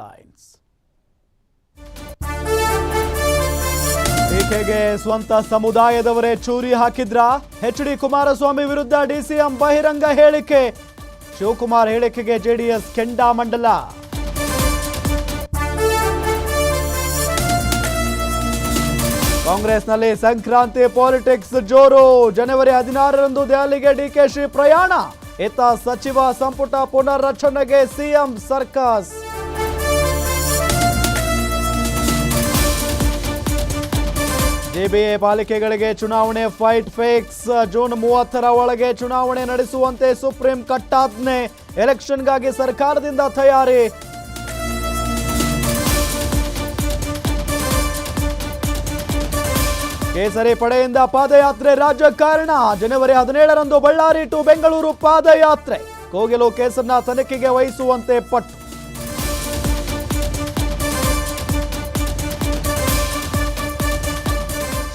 Lines ಟೀಕೆಗೆ ಸ್ವಂತ ಸಮುದಾಯದವರೇ ಚೂರಿ ಹಾಕಿದ್ರ? ಎಚ್ ಡಿ ಕುಮಾರಸ್ವಾಮಿ ವಿರುದ್ಧ ಡಿಸಿಎಂ ಬಹಿರಂಗ ಹೇಳಿಕೆ. ಶಿವಕುಮಾರ್ ಹೇಳಿಕೆಗೆ ಜೆಡಿಎಸ್ ಕೆಂಡಾಮಂಡಲ ಕಾಂಗ್ರೆಸ್ನಲ್ಲಿ ಸಂಕ್ರಾಂತಿ ಪಾಲಿಟಿಕ್ಸ್ ಜೋರು. ಜನವರಿ ಹದಿನಾರರಂದು ದೆಹಲಿಗೆ ಡಿಕೆಶಿ ಪ್ರಯಾಣ. ಇತ್ತ ಸಚಿವ ಸಂಪುಟ ಪುನರ್ರಚನೆಗೆ ಸಿಎಂ ಸರ್ಕಸ್. ಜೆಬಿಎ ಪಾಲಿಕೆಗಳಿಗೆ ಚುನಾವಣೆ ಫೈಟ್ ಫೇಕ್ಸ್ ಜೂನ್ ಮೂವತ್ತರ ಒಳಗೆ ಚುನಾವಣೆ ನಡೆಸುವಂತೆ ಸುಪ್ರೀಂ ಕಟ್ಟಾಜ್ಞೆ ಎಲೆಕ್ಷನ್ಗಾಗಿ ಸರ್ಕಾರದಿಂದ ತಯಾರಿ. ಕೇಸರಿ ಪಡೆಯಿಂದ ಪಾದಯಾತ್ರೆ ರಾಜಕಾರಣ ಜನವರಿ ಹದಿನೇಳರಂದು ಬಳ್ಳಾರಿ ಟು ಬೆಂಗಳೂರು ಪಾದಯಾತ್ರೆ. ಕೋಗಿಲು ಕೇಸನ್ನ ತನಿಖೆಗೆ ವಹಿಸುವಂತೆ ಪಟ್ಟು.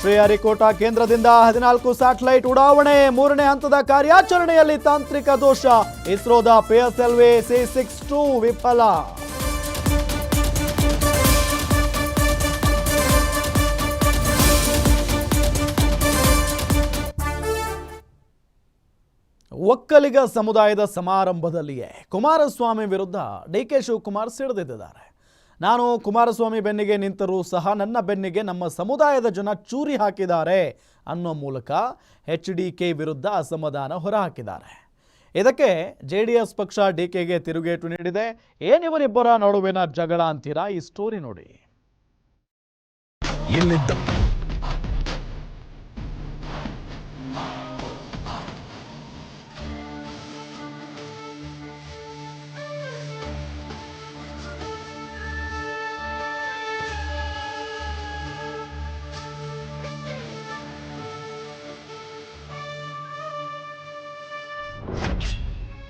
ಶ್ರೀಹರಿಕೋಟ ಕೇಂದ್ರದಿಂದ ಹದಿನಾಲ್ಕು ಸ್ಯಾಟಲೈಟ್ ಉಡಾವಣೆ ಮೂರನೇ ಹಂತದ ಕಾರ್ಯಾಚರಣೆಯಲ್ಲಿ ತಾಂತ್ರಿಕ ದೋಷ. ಇಸ್ರೋದ ಪಿಎಸ್ಎಲ್ವಿ ಸಿ ಸಿಕ್ಸ್ ಟೂ ವಿಫಲ. ಒಕ್ಕಲಿಗ ಸಮುದಾಯದ ಸಮಾರಂಭದಲ್ಲಿಯೇ ಕುಮಾರಸ್ವಾಮಿ ವಿರುದ್ಧ ಡಿ ಕೆ ಶಿವಕುಮಾರ್ ಸಿಡಿದಿದ್ದಾರೆ. ನಾನು ಕುಮಾರಸ್ವಾಮಿ ಬೆನ್ನಿಗೆ ನಿಂತರೂ ಸಹ ನನ್ನ ಬೆನ್ನಿಗೆ ನಮ್ಮ ಸಮುದಾಯದ ಜನ ಚೂರಿ ಹಾಕಿದ್ದಾರೆ ಅನ್ನೋ ಮೂಲಕ ಎಚ್ ಡಿ ಕೆ ವಿರುದ್ಧ ಅಸಮಾಧಾನ ಹೊರಹಾಕಿದ್ದಾರೆ. ಇದಕ್ಕೆ ಜೆ ಡಿ ಎಸ್ ಪಕ್ಷ ಡಿ ಕೆಗೆ ತಿರುಗೇಟು ನೀಡಿದೆ. ಏನಿವರಿಬ್ಬರ ನಡುವಿನ ಜಗಳ ಅಂತೀರಾ? ಈ ಸ್ಟೋರಿ ನೋಡಿ.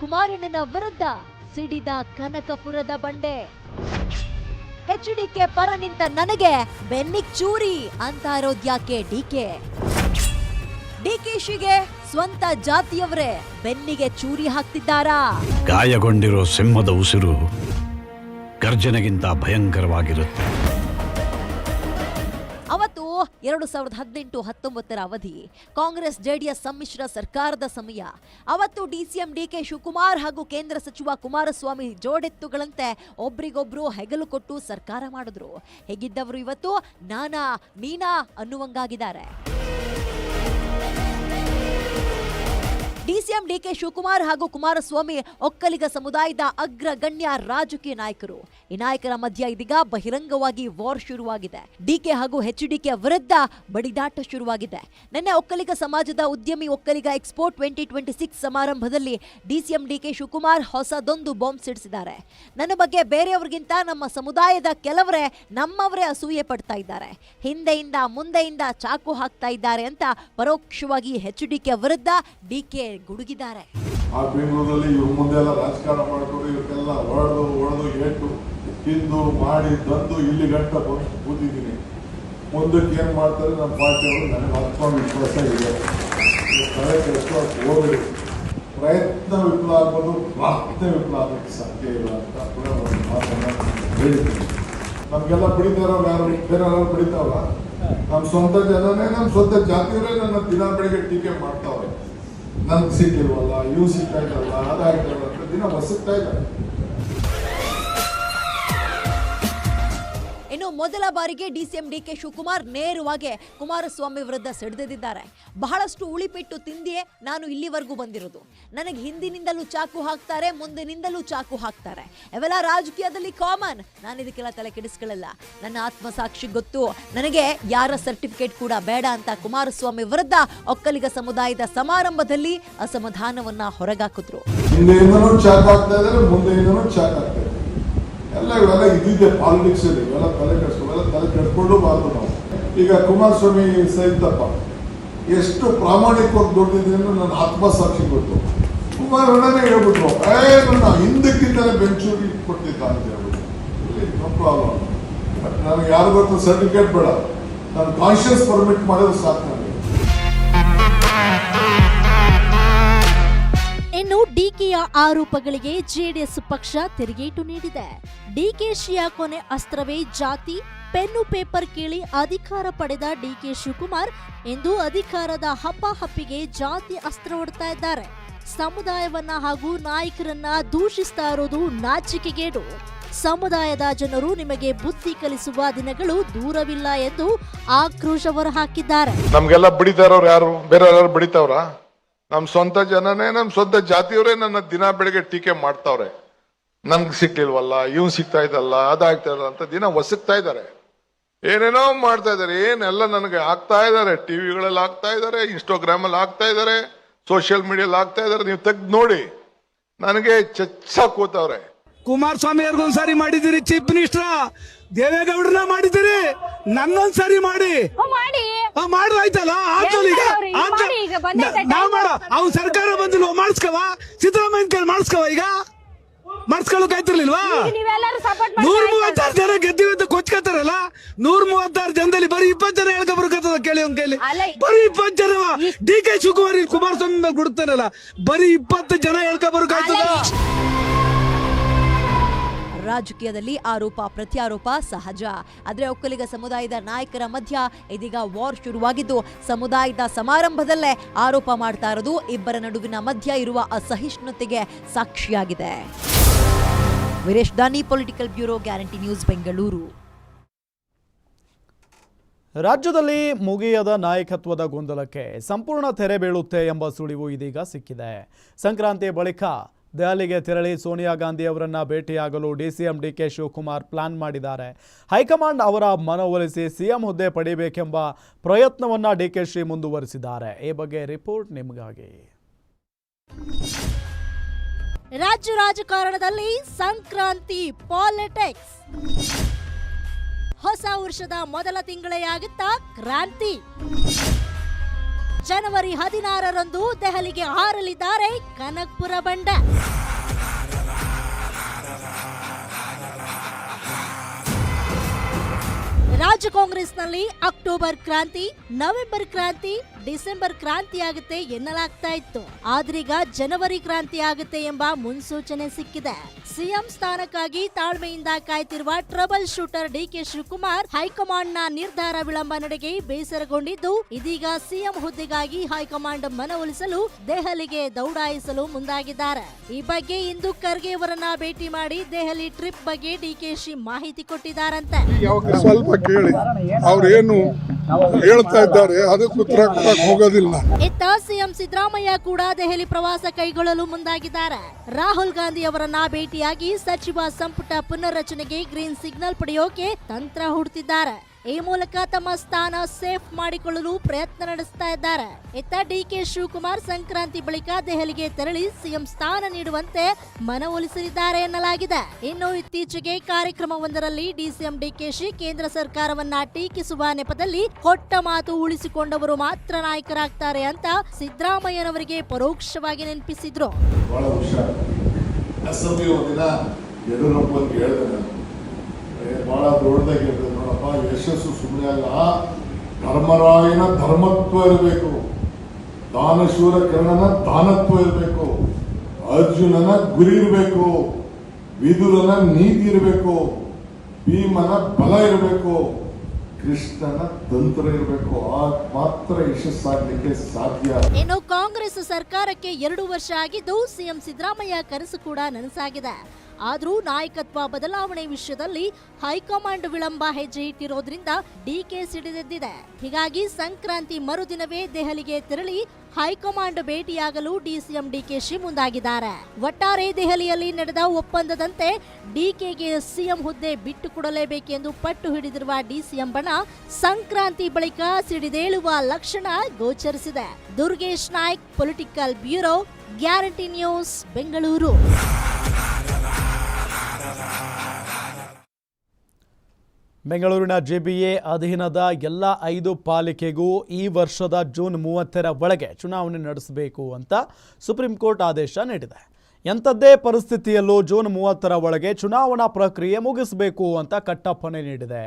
ಕುಮಾರಣ್ಣನ ವಿರುದ್ಧ ಸಿಡಿದ ಕನಕಪುರದ ಬಂಡೆ. ಎಚ್ಡಿಕೆ ಪರ ನಿಂತ ನನಗೆ ಬೆನ್ನಿಗ್ ಚೂರಿ ಅಂತ ಇರೋದ್ಯಾಕೆ ಡಿಕೆ ಡಿಕೆಶಿಗೆ ಸ್ವಂತ ಜಾತಿಯವರೇ ಬೆನ್ನಿಗೆ ಚೂರಿ ಹಾಕ್ತಿದ್ದಾರಾ? ಗಾಯಗೊಂಡಿರೋ ಸಿಂಹದ ಉಸಿರು ಗರ್ಜನೆಗಿಂತ ಭಯಂಕರವಾಗಿರುತ್ತೆ. ಎರಡು ಸಾವಿರದ ಹದಿನೆಂಟು ಹತ್ತೊಂಬತ್ತರ ಅವಧಿ. ಕಾಂಗ್ರೆಸ್, ಜೆಡಿಎಸ್ ಸಮ್ಮಿಶ್ರ ಸರ್ಕಾರದ ಸಮಯ. ಅವತ್ತು ಡಿಸಿಎಂ ಡಿಕೆ ಶಿವಕುಮಾರ್ ಹಾಗೂ ಕೇಂದ್ರ ಸಚಿವ ಕುಮಾರಸ್ವಾಮಿ ಜೋಡೆತ್ತುಗಳಂತೆ ಒಬ್ರಿಗೊಬ್ರು ಹೆಗಲು ಕೊಟ್ಟು ಸರ್ಕಾರ ಮಾಡಿದ್ರು. ಹೇಗಿದ್ದವರು ಇವತ್ತು? ನಾನಾ, ಮೀನಾ ಅನ್ನುವಂಗಾಗಿದ್ದಾರೆ. ಡಿಸಿಎಂ ಡಿಕೆ ಶಿವಕುಮಾರ್ ಹಾಗೂ ಕುಮಾರಸ್ವಾಮಿ ಒಕ್ಕಲಿಗ ಸಮುದಾಯದ ಅಗ್ರಗಣ್ಯ ರಾಜಕೀಯ ನಾಯಕರು. ಈ ನಾಯಕರ ಮಧ್ಯ ಇದೀಗ ಬಹಿರಂಗವಾಗಿ ವಾರ್ ಶುರುವಾಗಿದೆ. ಡಿಕೆ ಹಾಗೂ ಎಚ್ ಡಿಕೆ ವಿರುದ್ಧ ಬಡಿದಾಟ ಶುರುವಾಗಿದೆ. ನಿನ್ನೆ ಒಕ್ಕಲಿಗ ಸಮಾಜದ ಉದ್ಯಮಿ Vokkaliga expo twenty twenty six ಸಮಾರಂಭದಲ್ಲಿ ಡಿಸಿಎಂ ಡಿಕೆ ಶಿವಕುಮಾರ್ ಹೊಸದೊಂದು ಬಾಂಬ್ ಸಿಡಿಸಿದ್ದಾರೆ. ನನ್ನ ಬಗ್ಗೆ ಬೇರೆಯವರಿಗಿಂತ ನಮ್ಮ ಸಮುದಾಯದ ಕೆಲವರೇ ನಮ್ಮವರೇ ಅಸೂಯೆ ಪಡ್ತಾ ಇದ್ದಾರೆ. ಹಿಂದೆಯಿಂದ ಮುಂದೆಯಿಂದ ಚಾಕು ಹಾಕ್ತಾ ಇದ್ದಾರೆ ಅಂತ ಪರೋಕ್ಷವಾಗಿ ಎಚ್ ಡಿಕೆ ವಿರುದ್ಧ ಡಿಕೆ ಗುಡುಗಿದ್ದಾರೆ. ಆ ಬೆಂಗಳೂರಲ್ಲಿ ಇವ್ರ ಮುಂದೆ ಎಲ್ಲ ರಾಜಕಾರಣ ಮಾಡ್ಕೊಂಡು ಇವಕ್ಕೆಲ್ಲ ಹೊಡೆದು ಹೊಡೆದು ಏಟು, ತಿಂದು, ಮಾಡಿ ತಂದು ಇಲ್ಲಿ ಗಂಟ ಕೂತಿದ್ದೀನಿ. ಮುಂದಕ್ಕೆ ಏನ್ ಮಾಡ್ತಾರೆ ನಮ್ಮ ಪಾರ್ಟಿಯವರು ನನಗೆ ಆತ್ಮವಿಶ್ವಾಸ ಇದೆ. ನೀವು ತಲೆ ಪ್ರಯತ್ನ ವಿಫಲ ಆಗ್ಬೋದು ಪ್ರಾರ್ಥನೆ ವಿಫಲ ಆಗೋಕ್ಕೆ ಸಾಧ್ಯ ಇಲ್ಲ ಅಂತ ಕೂಡ ಒಂದು ಮಾತನ್ನು ಹೇಳಿದ್ದೀನಿ. ನಮ್ಗೆಲ್ಲ ಬಿಡಿತಾರವ್ರು ಯಾರು? ಬೇರೆ ಯಾರು ಬಿಡಿತಾವ್ರ? ನಮ್ಮ ಸ್ವಂತ ಜನನೇ ನಮ್ಮ ಸ್ವಂತ ಜಾತಿಯವರೇ ನನ್ನ ದಿನ ಬೆಳಿಗ್ಗೆ ಟೀಕೆ ಮಾಡ್ತಾವ್ರೆ. ನನ್ಗೆ ಸಿಕ್ಕಿಲ್ವಲ್ಲ ಇವು ಸಿಕ್ಕಾಯ್ತಲ್ಲ ಅದಾಯ್ತಲ್ಲ ಅಂತ ದಿನ ಬಸ್ಸುತ್ತಾ ಇದ್ದಾರೆ. ಇನ್ನು ಮೊದಲ ಬಾರಿಗೆ ಡಿಸಿಎಂ ಡಿಕೆ ಶಿವಕುಮಾರ್ ನೇರವಾಗಿ ಕುಮಾರಸ್ವಾಮಿ ವಿರುದ್ಧ ಸಿಡಿದಿದ್ದಾರೆ. ಬಹಳಷ್ಟು ಉಳಿಪಿಟ್ಟು ತಿಂದಿಯೇ ನಾನು ಇಲ್ಲಿವರೆಗೂ ಬಂದಿರೋದು. ನನಗೆ ಹಿಂದಿನಿಂದಲೂ ಚಾಕು ಹಾಕ್ತಾರೆ, ಮುಂದಿನಿಂದಲೂ ಚಾಕು ಹಾಕ್ತಾರೆ. ಇವೆಲ್ಲ ರಾಜಕೀಯದಲ್ಲಿ ಕಾಮನ್. ನಾನು ಇದಕ್ಕೆಲ್ಲ ತಲೆ ಕೆಡಿಸ್ಕೊಳ್ಳಲ್ಲ. ನನ್ನ ಆತ್ಮಸಾಕ್ಷಿ ಗೊತ್ತು. ನನಗೆ ಯಾರ ಸರ್ಟಿಫಿಕೇಟ್ ಕೂಡ ಬೇಡ ಅಂತ ಕುಮಾರಸ್ವಾಮಿ ವಿರುದ್ಧ ಒಕ್ಕಲಿಗ ಸಮುದಾಯದ ಸಮಾರಂಭದಲ್ಲಿ ಅಸಮಾಧಾನವನ್ನ ಹೊರಗಾಕಿದ್ರು. ಎಲ್ಲ ಇವೆಲ್ಲ ಇದ್ದಿದ್ದೆ ಪಾಲಿಟಿಕ್ಸ್ ಅಲ್ಲಿ. ಇವೆಲ್ಲ ತಲೆ ಕೆಡಿಸ್ಕೊ, ಇವೆಲ್ಲ ತಲೆ ಕೆಡ್ಸ್ಕೊಂಡು ಬಾರ್ದು ನಾವು. ಈಗ ಕುಮಾರಸ್ವಾಮಿ ಸಹಿತಪ್ಪ, ಎಷ್ಟು ಪ್ರಾಮಾಣಿಕವಾಗಿ ದುಡ್ದಿದ್ದೀನಿ ನನ್ನ ಆತ್ಮಸಾಕ್ಷಿ ಗೊತ್ತು. ಕುಮಾರಣ್ಣನೇ ಹೇಳ್ಬಿಟ್ರು, ಏ ನನ್ನ ಹಿಂದಕ್ಕಿಂತಲೇ ಬೆಂಚೂರಿ ಕೊಟ್ಟಿದ್ದ ಅಂತ ಹೇಳ್ಬಿಟ್ಟು ನೋ ಪ್ರಾಬ್ಲಮ್ ಬಟ್ ನನಗೆ ಯಾರು ಗೊತ್ತು ಸರ್ಟಿಫಿಕೇಟ್ ಬೇಡ. ನಾನು ಕಾನ್ಶಿಯಸ್ ಪರ್ಮಿಟ್ ಮಾಡೋದು ಸಾಕು. ಇನ್ನು ಡಿಕೆಯ ಆರೋಪಗಳಿಗೆ ಜೆಡಿಎಸ್ ಪಕ್ಷ ತಿರುಗೇಟು ನೀಡಿದೆ. ಡಿಕೆಶಿಯ ಕೊನೆ ಅಸ್ತ್ರವೇ ಜಾತಿ? ಪೆನ್ನು ಪೇಪರ್ ಕೇಳಿ ಅಧಿಕಾರ ಪಡೆದ ಡಿಕೆ ಶಿವಕುಮಾರ್ ಇಂದು ಅಧಿಕಾರದ ಹಪ್ಪಾಹಪ್ಪಿಗೆ ಜಾತಿ ಅಸ್ತ್ರ ಹೊಡ್ತಾ ಇದ್ದಾರೆ. ಸಮುದಾಯವನ್ನ ಹಾಗೂ ನಾಯಕರನ್ನ ದೂಷಿಸ್ತಾ ಇರೋದು ನಾಚಿಕೆಗೇಡು. ಸಮುದಾಯದ ಜನರು ನಿಮಗೆ ಬುದ್ಧಿ ಕಲಿಸುವ ದಿನಗಳು ದೂರವಿಲ್ಲ ಎಂದು ಆಕ್ರೋಶ ಹೊರಹಾಕಿದ್ದಾರೆ. ನಮ್ಗೆಲ್ಲ ಬಿಡಿತಾರ ಯಾರು? ಬೇರೆ ಯಾರು ನಮ್ ಸ್ವಂತ ಜನನೇ, ನಮ್ ಸ್ವಂತ ಜಾತಿಯವರೇ ನನ್ನ ದಿನ ಬೆಳಿಗ್ಗೆ ಟೀಕೆ ಮಾಡ್ತಾವ್ರೆ. ನನ್ಗೆ ಸಿಕ್ಲಿಲ್ವಲ್ಲ, ಇವ್ನು ಸಿಗ್ತಾ ಇದ್ದಲ್ಲ ಅದಾಗ್ತಾ ಇಲ್ಲ ಅಂತ ದಿನ ಒಸಗ್ತಾ ಇದ್ದಾರೆ ಏನೇನೋ ಮಾಡ್ತಾ ಇದ್ದಾರೆ ಏನೆಲ್ಲ ನನಗೆ ಆಗ್ತಾ ಇದಾರೆ, ಟಿವಿಗಳಲ್ಲಿ ಆಗ್ತಾ ಇದ್ದಾರೆ ಇನ್ಸ್ಟಾಗ್ರಾಮ್ ಅಲ್ಲಿ ಆಗ್ತಾ ಇದಾರೆ ಸೋಷಿಯಲ್ ಮೀಡಿಯಲ್ಲಿ ಆಗ್ತಾ ಇದ್ದಾರೆ ನೀವು ತೆಗ್ದು ನೋಡಿ. ನನಗೆ ಚಚ್ಚ ಕೂತವ್ರೆ. ಕುಮಾರಸ್ವಾಮಿ ಅವ್ರಿಗೊಂದ್ಸಾರಿ ಮಾಡಿದಿರಿ ಚೀಫ್ ಮಿನಿಸ್ಟರ್ ದೇವೇಗೌಡರನ್ನ ಮಾಡಿದಿರಿ ನನ್ನೊಂದ್ಸರಿ ಮಾಡಿ. ಮಾಡಿ. ಆ, ಮಾಡ್ರು ಆಯ್ತಲ್ಲ? ಆಯ್ತಲ್ಲ ಈಗ? ನಾವ್. ಮಾಡ ಅವ್ನ್ ಸರ್ಕಾರ ಬಂದಿಲ್ವ ಮಾಡಿಸ್ಕವ? ಸಿದ್ದರಾಮಯ್ಯ ಕೈಲಿ ಮಾಡಿಸ್ಕವ ಈಗ? ಮಾಡಿಸ್ಕೊಳಕ್ ಆಯ್ತಿರ್ಲಿಲ್ವಾ? ನೂರ ಮೂವತ್ತಾರು ಜನ ಗೆದ್ದಿವಿ ಅಂತ ಕೊಚ್ಕೋತಾರಲ್ಲ ನೂರ ಮೂವತ್ತಾರು ಜನದಲ್ಲಿ ಬರೀ ಇಪ್ಪತ್ ಜನ ಹೇಳ್ಕೊಬರ್ಕತ್ತದ ಕೇಳಿ ಅವ್ನ ಕೇಳಿ ಬರೀ ಇಪ್ಪತ್ ಜನ ಡಿ ಕೆ ಶಿವಕುಮಾರ್ ಕುಮಾರಸ್ವಾಮಿ ಮೇಲೆ ಬಿಡ್ತಾರಲ್ಲ ಬರೀ ಇಪ್ಪತ್ತು ಜನ ಹೇಳ್ಕೊಬರ್ಕಾಯ್ತದ ರಾಜಕೀಯದಲ್ಲಿ ಆರೋಪ, ಪ್ರತ್ಯಾರೋಪ ಸಹಜ. ಆದರೆ ಒಕ್ಕಲಿಗ ಸಮುದಾಯದ ನಾಯಕರ ಮಧ್ಯ ಇದೀಗ ವಾರ್ ಶುರುವಾಗಿದ್ದು, ಸಮುದಾಯದ ಸಮಾರಂಭದಲ್ಲೇ ಆರೋಪ ಮಾಡ್ತಾ ಇರೋದು ಇಬ್ಬರ ನಡುವಿನ ಮಧ್ಯ ಇರುವ ಅಸಹಿಷ್ಣುತೆಗೆ ಸಾಕ್ಷಿಯಾಗಿದೆ. Veeresh Dani political bureau guarantee news Bengaluru ರಾಜ್ಯದಲ್ಲಿ ಮುಗಿಯದ ನಾಯಕತ್ವದ ಗೊಂದಲಕ್ಕೆ ಸಂಪೂರ್ಣ ತೆರೆ ಬೀಳುತ್ತೆ ಎಂಬ ಸುಳಿವು ಇದೀಗ ಸಿಕ್ಕಿದೆ. ಸಂಕ್ರಾಂತಿ ಬಳಿಕ ದೆಹಲಿಗೆ ತೆರಳಿ ಸೋನಿಯಾ ಗಾಂಧಿ ಅವರನ್ನು ಭೇಟಿಯಾಗಲು ಡಿಸಿಎಂ ಡಿಕೆ ಶಿವಕುಮಾರ್ ಪ್ಲಾನ್ ಮಾಡಿದ್ದಾರೆ. ಹೈಕಮಾಂಡ್ ಅವರ ಮನವೊಲಿಸಿ ಸಿಎಂ ಹುದ್ದೆ ಪಡೆಯಬೇಕೆಂಬ ಪ್ರಯತ್ನವನ್ನ ಶ್ರೀ ಮುಂದುವರಿಸಿದ್ದಾರೆ. ಈ ಬಗ್ಗೆ ರಿಪೋರ್ಟ್ ನಿಮಗಾಗಿ. ರಾಜ್ಯ ರಾಜಕಾರಣದಲ್ಲಿ ಸಂಕ್ರಾಂತಿ ಪಾಲಿಟಿಕ್ಸ್. ಹೊಸ ವರ್ಷದ ಮೊದಲ ತಿಂಗಳೇ ಆಗುತ್ತಾ ಕ್ರಾಂತಿ. ಜನವರಿ ಹದಿನಾರರಂದು ದೆಹಲಿಗೆ ಹಾರಲಿದ್ದಾರೆ ಕನಕ್ಪುರ ಬಂಡ. ರಾಜ್ಯ ಕಾಂಗ್ರೆಸ್ನಲ್ಲಿ ಅಕ್ಟೋಬರ್ ಕ್ರಾಂತಿ, ನವೆಂಬರ್ ಕ್ರಾಂತಿ, ಡಿಸೆಂಬರ್ ಕ್ರಾಂತಿ ಆಗುತ್ತೆ ಎನ್ನಲಾಗ್ತಾ ಇತ್ತು. ಆದ್ರೀಗ ಜನವರಿ ಕ್ರಾಂತಿ ಆಗುತ್ತೆ ಎಂಬ ಮುನ್ಸೂಚನೆ ಸಿಕ್ಕಿದೆ. ಸಿಎಂ ಸ್ಥಾನಕ್ಕಾಗಿ ತಾಳ್ಮೆಯಿಂದ ಕಾಯ್ತಿರುವ ಟ್ರಬಲ್ ಶೂಟರ್ ಡಿಕೆ ಶಿವಕುಮಾರ್ ಹೈಕಮಾಂಡ್ನ ನಿರ್ಧಾರ ವಿಳಂಬ ನಡೆಗೆ ಬೇಸರಗೊಂಡಿದ್ದು, ಇದೀಗ ಸಿಎಂ ಹುದ್ದೆಗಾಗಿ ಹೈಕಮಾಂಡ್ ಮನವೊಲಿಸಲು ದೆಹಲಿಗೆ ದೌಡಾಯಿಸಲು ಮುಂದಾಗಿದ್ದಾರೆ. ಈ ಬಗ್ಗೆ ಇಂದು ಖರ್ಗೆ ಅವರನ್ನ ಭೇಟಿ ಮಾಡಿ ದೆಹಲಿ ಟ್ರಿಪ್ ಬಗ್ಗೆ ಡಿಕೆಶಿ ಮಾಹಿತಿ ಕೊಟ್ಟಿದ್ದಾರಂತೆ. ಕೇಳಿ. ಅವ್ರೇನು ಹೇಳ್ತಾ ಇದ್ದಾರೆ, ಅದಕ್ಕೆ ಉತ್ತರ ಕೊಡಕ್ ಹೋಗೋದಿಲ್ಲ. ಇತ್ತ ಸಿಎಂ ಸಿದ್ದರಾಮಯ್ಯ ಕೂಡ ದೆಹಲಿ ಪ್ರವಾಸ ಕೈಗೊಳ್ಳಲು ಮುಂದಾಗಿದ್ದಾರೆ. ರಾಹುಲ್ ಗಾಂಧಿ ಅವರನ್ನ ಭೇಟಿಯಾಗಿ ಸಚಿವ ಸಂಪುಟ ಪುನರ್ರಚನೆಗೆ ಗ್ರೀನ್ ಸಿಗ್ನಲ್ ಪಡೆಯೋಕೆ ತಂತ್ರ ಹುಡುತ್ತಿದ್ದಾರೆ ಈ ಮೂಲಕ ತಮ್ಮ ಸ್ಥಾನ ಸೇಫ್ ಮಾಡಿಕೊಳ್ಳಲು ಪ್ರಯತ್ನ ನಡೆಸ್ತಾ ಇದ್ದಾರೆ. ಇತ್ತ ಡಿಕೆ ಶಿವಕುಮಾರ್ ಸಂಕ್ರಾಂತಿ ಬಳಿಕ ದೆಹಲಿಗೆ ತೆರಳಿ ಸಿಎಂ ಸ್ಥಾನ ನೀಡುವಂತೆ ಮನವೊಲಿಸಲಿದ್ದಾರೆ ಎನ್ನಲಾಗಿದೆ. ಇನ್ನು ಇತ್ತೀಚೆಗೆ ಕಾರ್ಯಕ್ರಮವೊಂದರಲ್ಲಿ ಡಿಸಿಎಂ ಡಿಕೆಶಿ ಕೇಂದ್ರ ಸರ್ಕಾರವನ್ನ ಟೀಕಿಸುವ ನೆಪದಲ್ಲಿ ಕೊಟ್ಟ ಮಾತು ಉಳಿಸಿಕೊಂಡವರು ಮಾತ್ರ ನಾಯಕರಾಗ್ತಾರೆ ಅಂತ ಸಿದ್ದರಾಮಯ್ಯನವರಿಗೆ ಪರೋಕ್ಷವಾಗಿ ನೆನಪಿಸಿದ್ರು. ಬಹಳ ಹುಷಾರು ಅಸೆಂಬ್ಲಿ ಒಂದಿನ ಯಡಿಯೂರಪ್ಪನಿಗೆ ಹೇಳಿದೆ ನಾನು ಏ, ಬಹಳ ದೊಡ್ಡದಾಗಿ ಹೇಳಿದೆ ನೋಡಪ್ಪ ಯಶಸ್ಸು ಸುಮ್ಮನೆ ಅಲ್ಲ. ಧರ್ಮರಾಯನ ಧರ್ಮತ್ವ ಇರಬೇಕು. ದಾನಶೂರ ಕರ್ಣನ ದಾನತ್ವ ಇರಬೇಕು. ಅರ್ಜುನನ ಗುರಿ ಇರಬೇಕು. ವಿದುರನ ನೀತಿ ಇರಬೇಕು. ಭೀಮನ ಬಲ ಇರಬೇಕು. ಕೃಷ್ಣನ ತಂತ್ರ ಇರಬೇಕು. ಆಗ ಮಾತ್ರ ಯಶಸ್ಸಾಗಲಿಕ್ಕೆ ಸಾಧ್ಯ. ಇನ್ನು ಕಾಂಗ್ರೆಸ್ ಸರ್ಕಾರಕ್ಕೆ ಎರಡು ವರ್ಷ ಆಗಿದ್ದು ಸಿಎಂ ಸಿದ್ದರಾಮಯ್ಯ ಕನಸು ಕೂಡ ನನಸಾಗಿದೆ. ಆದ್ರೂ ನಾಯಕತ್ವ ಬದಲಾವಣೆ ವಿಷಯದಲ್ಲಿ ಹೈಕಮಾಂಡ್ ವಿಳಂಬ ಹೆಜ್ಜೆ ಇಟ್ಟಿರೋದ್ರಿಂದ ಡಿಕೆ ಸಿಡಿದೆದ್ದಿದೆ. ಹೀಗಾಗಿ ಸಂಕ್ರಾಂತಿ ಮರುದಿನವೇ ದೆಹಲಿಗೆ ತೆರಳಿ ಹೈಕಮಾಂಡ್ ಭೇಟಿಯಾಗಲು ಡಿಸಿಎಂ ಡಿಕೆಶಿ ಮುಂದಾಗಿದ್ದಾರೆ. ಒಟ್ಟಾರೆ ದೆಹಲಿಯಲ್ಲಿ ನಡೆದ ಒಪ್ಪಂದದಂತೆ ಡಿಕೆಗೆ ಸಿಎಂ ಹುದ್ದೆ ಬಿಟ್ಟು ಕೊಡಲೇಬೇಕೆಂದು ಪಟ್ಟು ಹಿಡಿದಿರುವ ಡಿಸಿಎಂ ಬಣ ಸಂಕ್ರಾಂತಿ ಬಳಿಕ ಸಿಡಿದೇಳುವ ಲಕ್ಷಣ ಗೋಚರಿಸಿದೆ. Durgesh Naik, political bureau, guarantee news, Bengaluru. ಬೆಂಗಳೂರಿನ ಜೆಬಿಎ ಅಧೀನದ ಎಲ್ಲ ಐದು ಪಾಲಿಕೆಗೂ ಈ ವರ್ಷದ ಜೂನ್ ಮೂವತ್ತರ ಒಳಗೆ ಚುನಾವಣೆ ನಡೆಸಬೇಕು ಅಂತ ಸುಪ್ರೀಂ ಕೋರ್ಟ್ ಆದೇಶ ನೀಡಿದೆ. ಎಂಥದ್ದೇ ಪರಿಸ್ಥಿತಿಯಲ್ಲೂ ಜೂನ್ ಮೂವತ್ತರ ಒಳಗೆ ಚುನಾವಣಾ ಪ್ರಕ್ರಿಯೆ ಮುಗಿಸಬೇಕು ಅಂತ ಕಟ್ಟಪ್ಪಣೆ ನೀಡಿದೆ.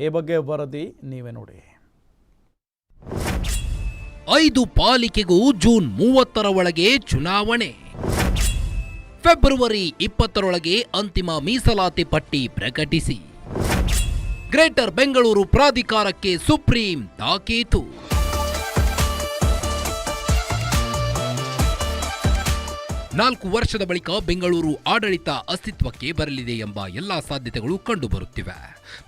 ಈ ಬಗ್ಗೆ ವರದಿ ನೀವೇ ನೋಡಿ. ಐದು ಪಾಲಿಕೆಗೂ ಜೂನ್ ಮೂವತ್ತರ ಒಳಗೆ ಚುನಾವಣೆ. ಫೆಬ್ರವರಿ ಇಪ್ಪತ್ತರೊಳಗೆ ಅಂತಿಮ ಮೀಸಲಾತಿ ಪಟ್ಟಿ ಪ್ರಕಟಿಸಿ. ಗ್ರೇಟರ್ ಬೆಂಗಳೂರು ಪ್ರಾಧಿಕಾರಕ್ಕೆ ಸುಪ್ರೀಂ ತಾಕೀತು. ನಾಲ್ಕು ವರ್ಷದ ಬಳಿಕ ಬೆಂಗಳೂರು ಆಡಳಿತ ಅಸ್ತಿತ್ವಕ್ಕೆ ಬರಲಿದೆ ಎಂಬ ಎಲ್ಲ ಸಾಧ್ಯತೆಗಳು ಕಂಡುಬರುತ್ತಿವೆ.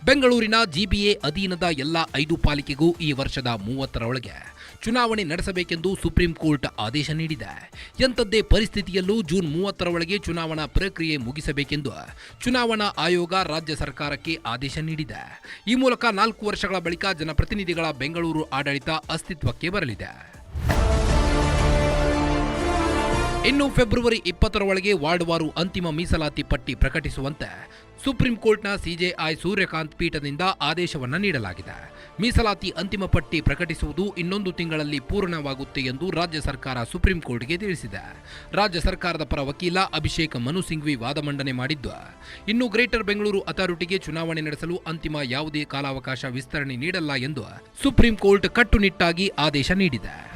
ಬೆಂಗಳೂರಿನ ಜಿಬಿಎ ಅಧೀನದ ಎಲ್ಲ ಐದು ಪಾಲಿಕೆಗೂ ಈ ವರ್ಷದ ಮೂವತ್ತರ ಒಳಗೆ ಚುನಾವಣೆ ನಡೆಸಬೇಕೆಂದು ಸುಪ್ರೀಂ ಕೋರ್ಟ್ ಆದೇಶ ನೀಡಿದೆ. ಎಂಥದ್ದೇ ಪರಿಸ್ಥಿತಿಯಲ್ಲೂ ಜೂನ್ ಮೂವತ್ತರ ಒಳಗೆ ಚುನಾವಣಾ ಪ್ರಕ್ರಿಯೆ ಮುಗಿಸಬೇಕೆಂದು ಚುನಾವಣಾ ಆಯೋಗ ರಾಜ್ಯ ಸರ್ಕಾರಕ್ಕೆ ಆದೇಶ ನೀಡಿದೆ. ಈ ಮೂಲಕ ನಾಲ್ಕು ವರ್ಷಗಳ ಬಳಿಕ ಜನಪ್ರತಿನಿಧಿಗಳ ಬೆಂಗಳೂರು ಆಡಳಿತ ಅಸ್ತಿತ್ವಕ್ಕೆ ಬರಲಿದೆ. ಇನ್ನು ಫೆಬ್ರವರಿ ಇಪ್ಪತ್ತರ ಒಳಗೆ ವಾರ್ಡ್ವಾರು ಅಂತಿಮ ಮೀಸಲಾತಿ ಪಟ್ಟಿ ಪ್ರಕಟಿಸುವಂತೆ ಸುಪ್ರೀಂ ಕೋರ್ಟ್ನ ಸಿಜೆಐ ಸೂರ್ಯಕಾಂತ್ ಪೀಠದಿಂದ ಆದೇಶವನ್ನು ನೀಡಲಾಗಿದೆ. ಮೀಸಲಾತಿ ಅಂತಿಮ ಪಟ್ಟಿ ಪ್ರಕಟಿಸುವುದು ಇನ್ನೊಂದು ತಿಂಗಳಲ್ಲಿ ಪೂರ್ಣವಾಗುತ್ತೆ ಎಂದು ರಾಜ್ಯ ಸರ್ಕಾರ ಸುಪ್ರೀಂ ಕೋರ್ಟ್ಗೆ ತಿಳಿಸಿದೆ. ರಾಜ್ಯ ಸರ್ಕಾರದ ಪರ ವಕೀಲ ಅಭಿಷೇಕ್ ಮನು ಸಿಂಘ್ವಿ ವಾದ ಮಂಡನೆ ಮಾಡಿದ್ದು. ಇನ್ನು ಗ್ರೇಟರ್ ಬೆಂಗಳೂರು ಅಥಾರಿಟಿಗೆ ಚುನಾವಣೆ ನಡೆಸಲು ಅಂತಿಮ ಯಾವುದೇ ಕಾಲಾವಕಾಶ ವಿಸ್ತರಣೆ ನೀಡಲ್ಲ ಎಂದು ಸುಪ್ರೀಂ ಕೋರ್ಟ್ ಕಟ್ಟುನಿಟ್ಟಾಗಿ ಆದೇಶ ನೀಡಿದೆ.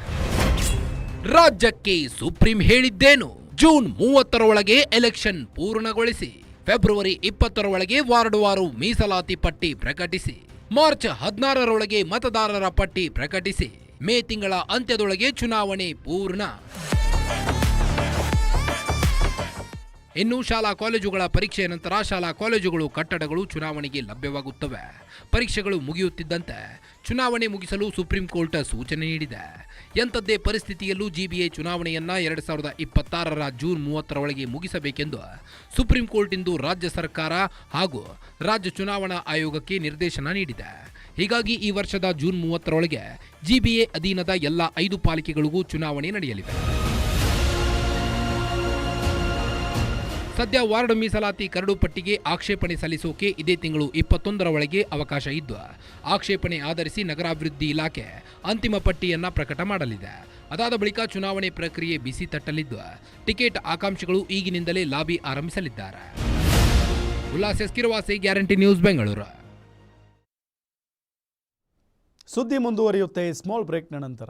ರಾಜ್ಯಕ್ಕೆ ಸುಪ್ರೀಂ ಹೇಳಿದ್ದೇನು? ಜೂನ್ ಮೂವತ್ತರೊಳಗೆ ಎಲೆಕ್ಷನ್ ಪೂರ್ಣಗೊಳಿಸಿ. ಫೆಬ್ರವರಿ ಇಪ್ಪತ್ತರೊಳಗೆ ವಾರ್ಡ್ ವಾರ್ಡ್ವಾರು ಮೀಸಲಾತಿ ಪಟ್ಟಿ ಪ್ರಕಟಿಸಿ, ಮಾರ್ಚ್ ಹದಿನಾರರೊಳಗೆ ಮತದಾರರ ಪಟ್ಟಿ ಪ್ರಕಟಿಸಿ, ಮೇ ತಿಂಗಳ ಅಂತ್ಯದೊಳಗೆ ಚುನಾವಣೆ ಪೂರ್ಣ. ಇನ್ನು ಶಾಲಾ ಕಾಲೇಜುಗಳ ಪರೀಕ್ಷೆಯ ನಂತರ ಶಾಲಾ ಕಾಲೇಜುಗಳು ಕಟ್ಟಡಗಳು ಚುನಾವಣೆಗೆ ಲಭ್ಯವಾಗುತ್ತವೆ. ಪರೀಕ್ಷೆಗಳು ಮುಗಿಯುತ್ತಿದ್ದಂತೆ ಚುನಾವಣೆ ಮುಗಿಸಲು ಸುಪ್ರೀಂ ಕೋರ್ಟ್ ಸೂಚನೆ ನೀಡಿದೆ. ಎಂಥದ್ದೇ ಪರಿಸ್ಥಿತಿಯಲ್ಲೂ ಜಿಬಿಎ ಚುನಾವಣೆಯನ್ನ ಎರಡು ಸಾವಿರದ ಇಪ್ಪತ್ತಾರರ ಜೂನ್ ಮೂವತ್ತರ ಒಳಗೆ ಮುಗಿಸಬೇಕೆಂದು ಸುಪ್ರೀಂ ಕೋರ್ಟ್ ಇಂದು ರಾಜ್ಯ ಸರ್ಕಾರ ಹಾಗೂ ರಾಜ್ಯ ಚುನಾವಣಾ ಆಯೋಗಕ್ಕೆ ನಿರ್ದೇಶನ ನೀಡಿದೆ. ಹೀಗಾಗಿ ಈ ವರ್ಷದ ಜೂನ್ ಮೂವತ್ತರೊಳಗೆ ಜಿಬಿಎ ಅಧೀನದ ಎಲ್ಲ ಐದು ಪಾಲಿಕೆಗಳಿಗೂ ಚುನಾವಣೆ ನಡೆಯಲಿದೆ. ಸದ್ಯ ವಾರ್ಡ್ ಮೀಸಲಾತಿ ಕರಡು ಪಟ್ಟಿಗೆ ಆಕ್ಷೇಪಣೆ ಸಲ್ಲಿಸೋಕೆ ಇದೇ ತಿಂಗಳು ಇಪ್ಪತ್ತೊಂದರ ಒಳಗೆ ಅವಕಾಶ ಇದ್ದು. ಆಕ್ಷೇಪಣೆ ಆಧರಿಸಿ ನಗರಾಭಿವೃದ್ಧಿ ಇಲಾಖೆ ಅಂತಿಮ ಪಟ್ಟಿಯನ್ನ ಪ್ರಕಟ ಮಾಡಲಿದೆ. ಅದಾದ ಬಳಿಕ ಚುನಾವಣೆ ಪ್ರಕ್ರಿಯೆ ಬಿಸಿ ತಟ್ಟಲಿದ್ದು. ಟಿಕೆಟ್ ಆಕಾಂಕ್ಷಿಗಳು ಈಗಿನಿಂದಲೇ ಲಾಬಿ ಆರಂಭಿಸಲಿದ್ದಾರೆ. ಉಲ್ಲಾಸ್ ಎಸ್ಕಿರವಾಸಿ ಗ್ಯಾರಂಟಿ ನ್ಯೂಸ್, ಬೆಂಗಳೂರು. ಸುದ್ದಿ ಮುಂದುವರಿಯುತ್ತೆ. ಸ್ಮಾಲ್ ಬ್ರೇಕ್ನ ನಂತರ.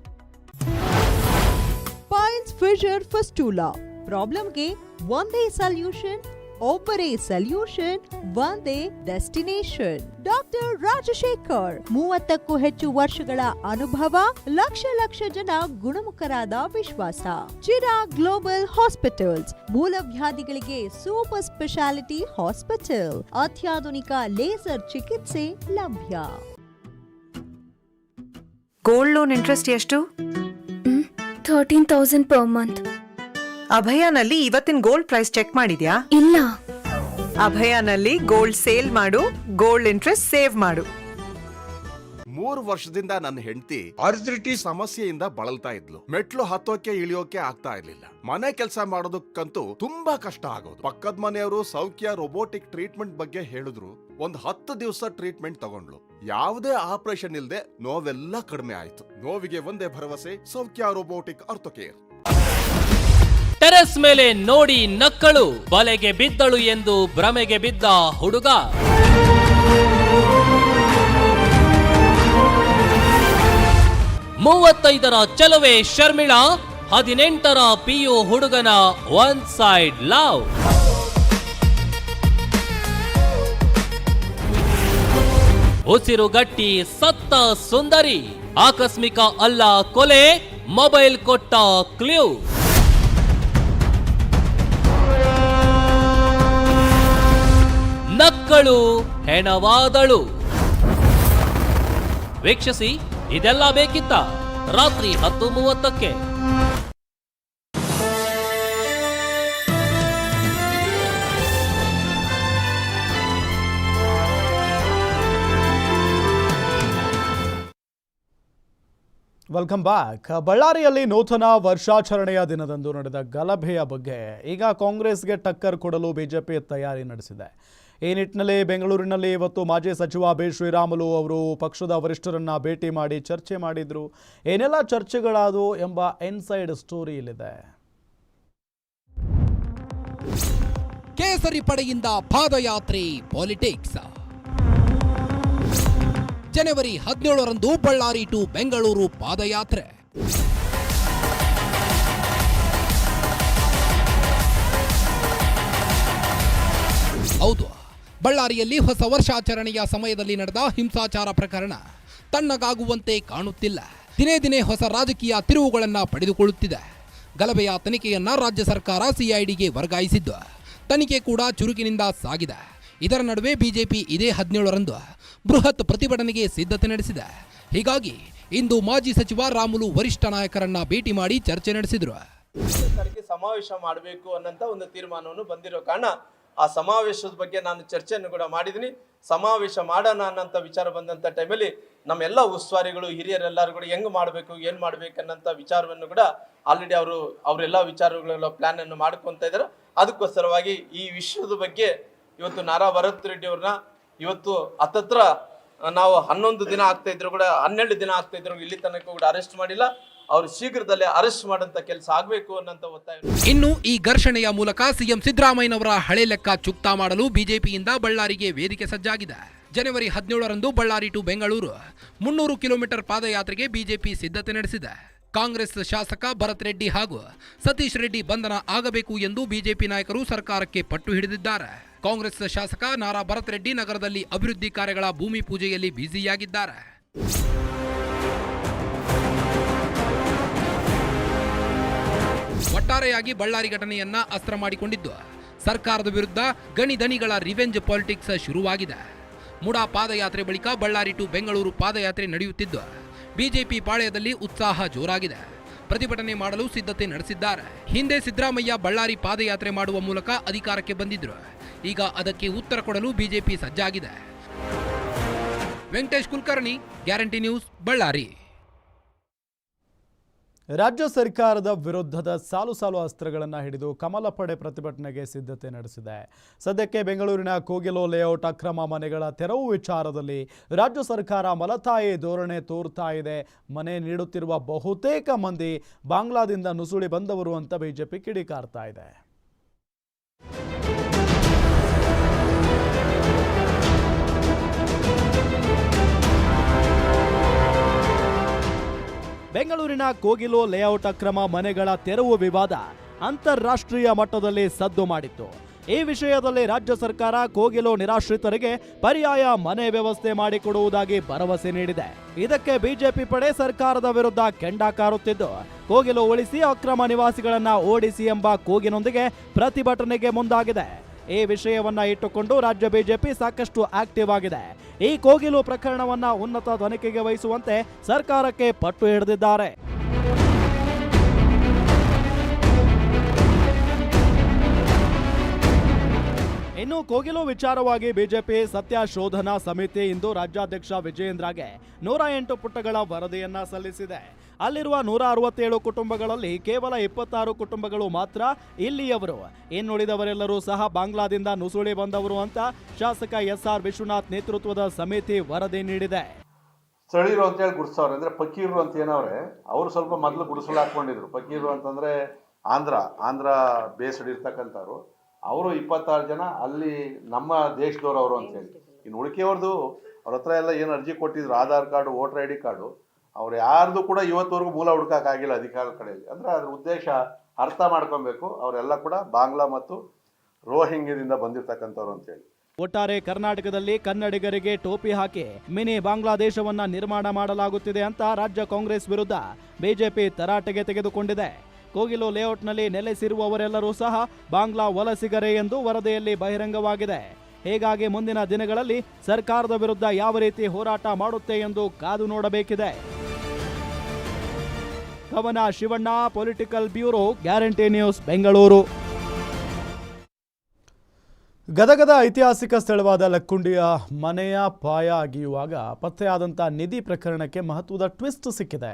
ಪಾಯಿಲ್ಸ್ ಫಿಶರ್ ಫಸ್ಟೂಲಾ ಪ್ರಾಬ್ಲಮ್ಗೆ ಒಂದೇ ಸಲ್ಯೂಷನ್ ಒಬ್ಬರೇ ಸಲ್ಯೂಷನ್ ಒಂದೇ ಡೆಸ್ಟಿನೇಷನ್ ಡಾಕ್ಟರ್ ರಾಜಶೇಖರ್ ಮೂವತ್ತಕ್ಕೂ ಹೆಚ್ಚು ವರ್ಷಗಳ ಅನುಭವ ಲಕ್ಷ ಲಕ್ಷ ಜನ ಗುಣಮುಖರಾದ ವಿಶ್ವಾಸ. ಚಿರಾ ಗ್ಲೋಬಲ್ ಹಾಸ್ಪಿಟಲ್ಸ್ ಮೂಲವ್ಯಾಧಿಗಳಿಗೆ ಸೂಪರ್ ಸ್ಪೆಷಾಲಿಟಿ ಹಾಸ್ಪಿಟಲ್ ಅತ್ಯಾಧುನಿಕ ಲೇಸರ್ ಚಿಕಿತ್ಸೆ ಲಭ್ಯ. ಗೋಲ್ಡ್ ಲೋನ್ ಇಂಟ್ರೆಸ್ಟ್ ಎಷ್ಟು? ಥರ್ಟೀನ್ ತೌಸಂಡ್ ಪರ್ ಮಂತ್ ಅಭಯಾನಲ್ಲಿ ಇವತ್ತಿನ ಗೋಲ್ಡ್ ಪ್ರೈಸ್ ಚೆಕ್ ಮಾಡಿದ್ಯಾ? ಇಲ್ಲ. ಅಭಯಾನಲ್ಲಿ ಗೋಲ್ಡ್ ಸೇಲ್ ಮಾಡು ಗೋಲ್ಡ್ ಇಂಟ್ರೆಸ್ಟ್ ಸೇವ್ ಮಾಡು. ಮೂರು ವರ್ಷದಿಂದ ನನ್ನ ಹೆಂಡತಿ ಅರ್ಜಿಟಿ ಸಮಸ್ಯೆಯಿಂದ ಬಳಲ್ತಾ ಇದ್ಲು. ಮೆಟ್ಲು ಹತ್ತೋಕೆ ಇಳಿಯೋಕೆ ಆಗ್ತಾ ಇರ್ಲಿಲ್ಲ. ಮನೆ ಕೆಲಸ ಮಾಡೋದಕ್ಕಂತೂ ತುಂಬಾ ಕಷ್ಟ ಆಗೋದು. ಪಕ್ಕದ ಮನೆಯವರು ಸೌಖ್ಯ ರೋಬೋಟಿಕ್ ಟ್ರೀಟ್ಮೆಂಟ್ ಬಗ್ಗೆ ಹೇಳಿದ್ರು. ಒಂದು ಹತ್ತು ದಿವಸ ಟ್ರೀಟ್ಮೆಂಟ್ ತಗೊಂಡ್ಲು ಯಾವುದೇ ಆಪರೇಷನ್ ಇಲ್ಲದೆ ನೋವೆಲ್ಲ ಕಡಿಮೆ ಆಯ್ತು. ನೋವಿಗೆ ಒಂದೇ ಭರವಸೆ, ಸೌಖ್ಯ ರೋಬೋಟಿಕ್ ಅರ್ಥಕೇರ್ ಟೆರೆಸ್ ಮೇಲೆ ನೋಡಿ ನಕ್ಕಳು, ಬಲೆಗೆ ಬಿದ್ದಳು ಎಂದು ಭ್ರಮೆಗೆ ಬಿದ್ದ ಹುಡುಗ. ಮೂವತ್ತೈದರ ಚಲುವೆ ಶರ್ಮಿಳಾ, ಹದಿನೆಂಟರ ಪಿಯು ಹುಡುಗನ ಒನ್ ಸೈಡ್ ಲವ್. ಉಸಿರುಗಟ್ಟಿ ಸತ್ತ ಸುಂದರಿ, ಆಕಸ್ಮಿಕ ಅಲ್ಲ ಕೊಲೆ, ಮೊಬೈಲ್ ಕೊಟ್ಟ ಕ್ಲೂ. ನಕ್ಕಳು ಹೆಣವಾದಳು. ವೀಕ್ಷಿಸಿ, ಇದೆಲ್ಲ ಬೇಕಿತ್ತ? ರಾತ್ರಿ ಹತ್ತು ಮೂವತ್ತಕ್ಕೆ. ವೆಲ್ಕಮ್ ಬ್ಯಾಕ್ ಬಳ್ಳಾರಿಯಲ್ಲಿ ನೂತನ ವರ್ಷಾಚರಣೆಯ ದಿನದಂದು ನಡೆದ ಗಲಭೆಯ ಬಗ್ಗೆ ಈಗ ಕಾಂಗ್ರೆಸ್ಗೆ ಟಕ್ಕರ್ ಕೊಡಲು ಬಿಜೆಪಿ ತಯಾರಿ ನಡೆಸಿದೆ. ಈ ನಿಟ್ಟಿನಲ್ಲಿ ಬೆಂಗಳೂರಿನಲ್ಲಿ ಇವತ್ತು ಮಾಜಿ ಸಚಿವ ಬಿ. ಶ್ರೀರಾಮುಲು ಅವರು ಪಕ್ಷದ ವರಿಷ್ಠರನ್ನ ಭೇಟಿ ಮಾಡಿ ಚರ್ಚೆ ಮಾಡಿದ್ರು. ಏನೆಲ್ಲ ಚರ್ಚೆಗಳಾದವು ಎಂಬ ಇನ್ಸೈಡ್ ಸ್ಟೋರಿ ಇಲ್ಲಿದೆ. ಕೇಸರಿ ಪಡೆಯಿಂದ ಪಾದಯಾತ್ರೆ, ಪಾಲಿಟಿಕ್ಸ್. ಜನವರಿ ಹದಿನೇಳರಂದು ಬಳ್ಳಾರಿ ಟು ಬೆಂಗಳೂರು ಪಾದಯಾತ್ರೆ. ಹೌದು, ಬಳ್ಳಾರಿಯಲ್ಲಿ ಹೊಸ ವರ್ಷಾಚರಣೆಯ ಸಮಯದಲ್ಲಿ ನಡೆದ ಹಿಂಸಾಚಾರ ಪ್ರಕರಣ ತಣ್ಣಗಾಗುವಂತೆ ಕಾಣುತ್ತಿಲ್ಲ. ದಿನೇ ದಿನೇ ಹೊಸ ರಾಜಕೀಯ ತಿರುವುಗಳನ್ನ ಪಡೆದುಕೊಳ್ಳುತ್ತಿದೆ. ಗಲಭೆಯ ತನಿಖೆಯನ್ನ ರಾಜ್ಯ ಸರ್ಕಾರ ಸಿಐಡಿಗೆ ವರ್ಗಾಯಿಸಿದ್ದು. ತನಿಖೆ ಕೂಡ ಚುರುಕಿನಿಂದ ಸಾಗಿದೆ. ಇದರ ನಡುವೆ ಬಿಜೆಪಿ ಇದೇ ಹದಿನೇಳರಂದು ಬೃಹತ್ ಪ್ರತಿಭಟನೆಗೆ ಸಿದ್ಧತೆ ನಡೆಸಿದೆ. ಹೀಗಾಗಿ ಇಂದು ಮಾಜಿ ಸಚಿವ ರಾಮುಲು ವರಿಷ್ಠ ನಾಯಕರನ್ನ ಭೇಟಿ ಮಾಡಿ ಚರ್ಚೆ ನಡೆಸಿದರು. ಸಮಾವೇಶ ಮಾಡಬೇಕು ಅನ್ನಂತ ಒಂದು ತೀರ್ಮಾನವನ್ನು ಬಂದಿರೋ ಕಾರಣ ಆ ಸಮಾವೇಶದ ಬಗ್ಗೆ ನಾನು ಚರ್ಚೆಯನ್ನು ಕೂಡ ಮಾಡಿದ್ದೀನಿ. ಸಮಾವೇಶ ಮಾಡೋಣ ಅನ್ನೋಂಥ ವಿಚಾರ ಬಂದಂಥ ಟೈಮಲ್ಲಿ ನಮ್ಮೆಲ್ಲ ಉಸ್ತುವಾರಿಗಳು, ಹಿರಿಯರೆಲ್ಲರೂ ಕೂಡ ಹೆಂಗೆ ಮಾಡಬೇಕು, ಏನು ಮಾಡಬೇಕು ಅನ್ನೋಂಥ ವಿಚಾರವನ್ನು ಕೂಡ ಆಲ್ರೆಡಿ ಅವರು ಅವರೆಲ್ಲ ವಿಚಾರಗಳೆಲ್ಲ ಪ್ಲ್ಯಾನನ್ನು ಮಾಡ್ಕೊಂತ ಇದ್ದಾರೆ ಅದಕ್ಕೋಸ್ಕರವಾಗಿ ಈ ವಿಷಯದ ಬಗ್ಗೆ ಇವತ್ತು ನಾರಾ ಭರತ್ ರೆಡ್ಡಿ ಅವ್ರನ್ನ ಇವತ್ತು ಹತ್ತತ್ರ ನಾವು ಹನ್ನೊಂದು ದಿನ ಆಗ್ತಾ ಇದ್ರು ಕೂಡ, ಹನ್ನೆರಡು ದಿನ ಆಗ್ತಾ ಇದ್ರು ಇಲ್ಲಿ ತನಕ ಕೂಡ ಅರೆಸ್ಟ್ ಮಾಡಿಲ್ಲ. ಅವರು ಶೀಘ್ರದಲ್ಲೇ ಅರೆಸ್ಟ್ ಮಾಡಂತ ಕೆಲಸ ಆಗ್ಬೇಕು ಅನ್ನಂತ ಒತ್ತಾಯ ಇನ್ನು ಈ ಘರ್ಷಣೆಯ ಮೂಲಕ ಸಿಎಂ ಸಿದ್ದರಾಮಯ್ಯನವರ ಹಳೆ ಲೆಕ್ಕ ಚುಕ್ತಾ ಮಾಡಲು ಬಿಜೆಪಿಯಿಂದ ಬಳ್ಳಾರಿಗೆ ವೇದಿಕೆ ಸಜ್ಜಾಗಿದೆ. ಜನವರಿ ಹದಿನೇಳರಂದು ಬಳ್ಳಾರಿ ಟು ಬೆಂಗಳೂರು ಮುನ್ನೂರು ಕಿಲೋಮೀಟರ್ ಪಾದಯಾತ್ರೆಗೆ ಬಿಜೆಪಿ ಸಿದ್ಧತೆ ನಡೆಸಿದೆ. ಕಾಂಗ್ರೆಸ್ ಶಾಸಕ ಭರತ್ ರೆಡ್ಡಿ ಹಾಗೂ ಸತೀಶ್ ರೆಡ್ಡಿ ಬಂಧನ ಆಗಬೇಕು ಎಂದು ಬಿಜೆಪಿ ನಾಯಕರು ಸರ್ಕಾರಕ್ಕೆ ಪಟ್ಟು ಹಿಡಿದಿದ್ದಾರೆ. ಕಾಂಗ್ರೆಸ್ ಶಾಸಕ ನಾರಾ ಭರತ್ ರೆಡ್ಡಿ ನಗರದಲ್ಲಿ ಅಭಿವೃದ್ಧಿ ಕಾರ್ಯಗಳ ಭೂಮಿ ಪೂಜೆಯಲ್ಲಿ ಬ್ಯುಸಿಯಾಗಿದ್ದಾರೆ. ಒಟ್ಟಾರೆಯಾಗಿ ಬಳ್ಳಾರಿ ಘಟನೆಯನ್ನ ಅಸ್ತ್ರ ಮಾಡಿಕೊಂಡಿದ್ದು, ಸರ್ಕಾರದ ವಿರುದ್ಧ ಗಣಿ ದಣಿಗಳ ರಿವೆಂಜ್ ಪಾಲಿಟಿಕ್ಸ್ ಶುರುವಾಗಿದೆ. ಮುಡಾ ಪಾದಯಾತ್ರೆ ಬಳಿಕ ಬಳ್ಳಾರಿ ಟು ಬೆಂಗಳೂರು ಪಾದಯಾತ್ರೆ ನಡೆಯುತ್ತಿದ್ದು, ಬಿಜೆಪಿ ಪಾಳ್ಯದಲ್ಲಿ ಉತ್ಸಾಹ ಜೋರಾಗಿದೆ. ಪ್ರತಿಭಟನೆ ಮಾಡಲು ಸಿದ್ಧತೆ ನಡೆಸಿದ್ದಾರೆ. ಹಿಂದೆ ಸಿದ್ದರಾಮಯ್ಯ ಬಳ್ಳಾರಿ ಪಾದಯಾತ್ರೆ ಮಾಡುವ ಮೂಲಕ ಅಧಿಕಾರಕ್ಕೆ ಬಂದಿದ್ರು. ಈಗ ಅದಕ್ಕೆ ಉತ್ತರ ಕೊಡಲು ಬಿಜೆಪಿ ಸಜ್ಜಾಗಿದೆ. Venkatesh Kulkarni, guarantee news, Ballari. ರಾಜ್ಯ ಸರ್ಕಾರದ ವಿರುದ್ಧದ ಸಾಲು ಸಾಲು ಅಸ್ತ್ರಗಳನ್ನು ಹಿಡಿದು ಕಮಲ ಪಡೆ ಪ್ರತಿಭಟನೆಗೆ ಸಿದ್ಧತೆ ನಡೆಸಿದೆ. ಸದ್ಯಕ್ಕೆ ಬೆಂಗಳೂರಿನ ಕೋಗಿಲೋ ಲೇಔಟ್ ಅಕ್ರಮ ಮನೆಗಳ ತೆರವು ವಿಚಾರದಲ್ಲಿ ರಾಜ್ಯ ಸರ್ಕಾರ ಮಲತಾಯಿ ಧೋರಣೆ ತೋರ್ತಾ ಇದೆ. ಮನೆ ನೀಡುತ್ತಿರುವ ಬಹುತೇಕ ಮಂದಿ ಬಾಂಗ್ಲಾದಿಂದ ನುಸುಳಿ ಬಂದವರು ಅಂತ ಬಿಜೆಪಿ ಕಿಡಿಕಾರ್ತಾ ಇದೆ. ಬೆಂಗಳೂರಿನ ಕೋಗಿಲು ಲೇಔಟ್ ಅಕ್ರಮ ಮನೆಗಳ ತೆರವು ವಿವಾದ ಅಂತಾರಾಷ್ಟ್ರೀಯ ಮಟ್ಟದಲ್ಲಿ ಸದ್ದು ಮಾಡಿತ್ತು. ಈ ವಿಷಯದಲ್ಲಿ ರಾಜ್ಯ ಸರ್ಕಾರ ಕೋಗಿಲು ನಿರಾಶ್ರಿತರಿಗೆ ಪರ್ಯಾಯ ಮನೆ ವ್ಯವಸ್ಥೆ ಮಾಡಿಕೊಡುವುದಾಗಿ ಭರವಸೆ ನೀಡಿದೆ. ಇದಕ್ಕೆ ಬಿಜೆಪಿ ಪಡೆ ಸರ್ಕಾರದ ವಿರುದ್ಧ ಕೆಂಡ ಕಾರುತ್ತಿದ್ದು, ಕೋಗಿಲು ಉಳಿಸಿ ಅಕ್ರಮ ನಿವಾಸಿಗಳನ್ನ ಓಡಿಸಿ ಎಂಬ ಕೂಗಿನೊಂದಿಗೆ ಪ್ರತಿಭಟನೆಗೆ ಮುಂದಾಗಿದೆ. ಈ ವಿಷಯವನ್ನ ಇಟ್ಟುಕೊಂಡು ರಾಜ್ಯ ಬಿಜೆಪಿ ಸಾಕಷ್ಟು ಆಕ್ಟಿವ್ ಆಗಿದೆ. ಈ ಕೋಗಿಲು ಪ್ರಕರಣವನ್ನ ಉನ್ನತ ತನಿಖೆಗೆ ವಹಿಸುವಂತೆ ಸರ್ಕಾರಕ್ಕೆ ಪಟ್ಟು ಹಿಡಿದಿದ್ದಾರೆ. ಇನ್ನು ಕೋಗಿಲು ವಿಚಾರವಾಗಿ ಬಿಜೆಪಿ ಸತ್ಯ ಶೋಧನಾ ಸಮಿತಿ ಇಂದು ರಾಜ್ಯಾಧ್ಯಕ್ಷ ವಿಜಯೇಂದ್ರಗೆ ನೂರ ಎಂಟು ಪುಟಗಳ ವರದಿಯನ್ನ ಸಲ್ಲಿಸಿದೆ. ಅಲ್ಲಿರುವ ನೂರ ಅರವತ್ತೇಳು ಕುಟುಂಬಗಳಲ್ಲಿ ಕೇವಲ ಇಪ್ಪತ್ತಾರು ಕುಟುಂಬಗಳು ಮಾತ್ರ ಇಲ್ಲಿಯವರು. ಇನ್ನುಳಿದವರೆಲ್ಲರೂ ಸಹ ಬಾಂಗ್ಲಾದಿಂದ ನುಸುಳಿ ಬಂದವರು ಅಂತ ಶಾಸಕ ಎಸ್ ಆರ್ ವಿಶ್ವನಾಥ್ ನೇತೃತ್ವದ ಸಮಿತಿ ವರದಿ ನೀಡಿದೆ. ಸ್ಥಳೀಯರು ಅಂತೇಳಿ ಗುಡಿಸೋರು ಅಂದ್ರೆ ಪಕ್ಕೀರು ಅಂತ ಏನವ್ರೆ? ಅವರು ಸ್ವಲ್ಪ ಮೊದಲು ಗುಡಿಸಲು ಹಾಕೊಂಡಿದ್ರು ಪಕ್ಕೀರು ಅಂತಂದ್ರೆ ಆಂಧ್ರ ಆಂಧ್ರ ಬೇಸ್ಡ್ ಇರ್ತಕ್ಕಂಥವ್ರು. ಅವರು ಇಪ್ಪತ್ತಾರು ಜನ ಅಲ್ಲಿ ನಮ್ಮ ದೇಶದವ್ರು ಅವರು ಅಂತೇಳಿ ಇನ್ನು ಉಳಿಕೆಯವ್ರದ್ದು ಅವ್ರ ಹತ್ರ ಎಲ್ಲ ಏನು ಅರ್ಜಿ ಕೊಟ್ಟಿದ್ರು, Aadhaar card, voter I D card, ಅವ್ರು ಯಾರ್ದು ಕೂಡ ಇವತ್ತವರೆಗೂ ಮೂಲ ಹುಡುಕಾಗಿಲ್ಲ ಅಧಿಕಾರದ ಕಡೆಯಲ್ಲಿ. ಅಂದ್ರೆ ಅದ್ರ ಉದ್ದೇಶ ಅರ್ಥ ಮಾಡ್ಕೊಬೇಕು. ಅವರೆಲ್ಲ ಕೂಡ ಬಾಂಗ್ಲಾ ಮತ್ತು ರೋಹಿಂಗ್ಯದಿಂದ ಬಂದಿರತಕ್ಕಂಥವ್ರು ಅಂತೇಳಿ ಒಟ್ಟಾರೆ ಕರ್ನಾಟಕದಲ್ಲಿ ಕನ್ನಡಿಗರಿಗೆ ಟೋಪಿ ಹಾಕಿ ಮಿನಿ ಬಾಂಗ್ಲಾದೇಶವನ್ನ ನಿರ್ಮಾಣ ಮಾಡಲಾಗುತ್ತಿದೆ ಅಂತ ರಾಜ್ಯ ಕಾಂಗ್ರೆಸ್ ವಿರುದ್ಧ ಬಿಜೆಪಿ ತರಾಟೆಗೆ ತೆಗೆದುಕೊಂಡಿದೆ. ಕೋಗಿಲು ಲೇಔಟ್ನಲ್ಲಿ ನೆಲೆಸಿರುವವರೆಲ್ಲರೂ ಸಹ ಬಾಂಗ್ಲಾ ವಲಸಿಗರೆ ಎಂದು ವರದಿಯಲ್ಲಿ ಬಹಿರಂಗವಾಗಿದೆ. ಹೀಗಾಗಿ ಮುಂದಿನ ದಿನಗಳಲ್ಲಿ ಸರ್ಕಾರದ ವಿರುದ್ಧ ಯಾವ ರೀತಿ ಹೋರಾಟ ಮಾಡುತ್ತೆ ಎಂದು ಕಾದು ನೋಡಬೇಕಿದೆ. Kavana Shivanna, political bureau, guarantee news, Bengaluru. ಗದಗದ ಐತಿಹಾಸಿಕ ಸ್ಥಳವಾದ ಲಕ್ಕುಂಡಿಯ ಮನೆಯ ಪಾಯ ಅಗಿಯುವಾಗ ಪತ್ತೆಯಾದಂಥ ನಿಧಿ ಪ್ರಕರಣಕ್ಕೆ ಮಹತ್ವದ ಟ್ವಿಸ್ಟ್ ಸಿಕ್ಕಿದೆ.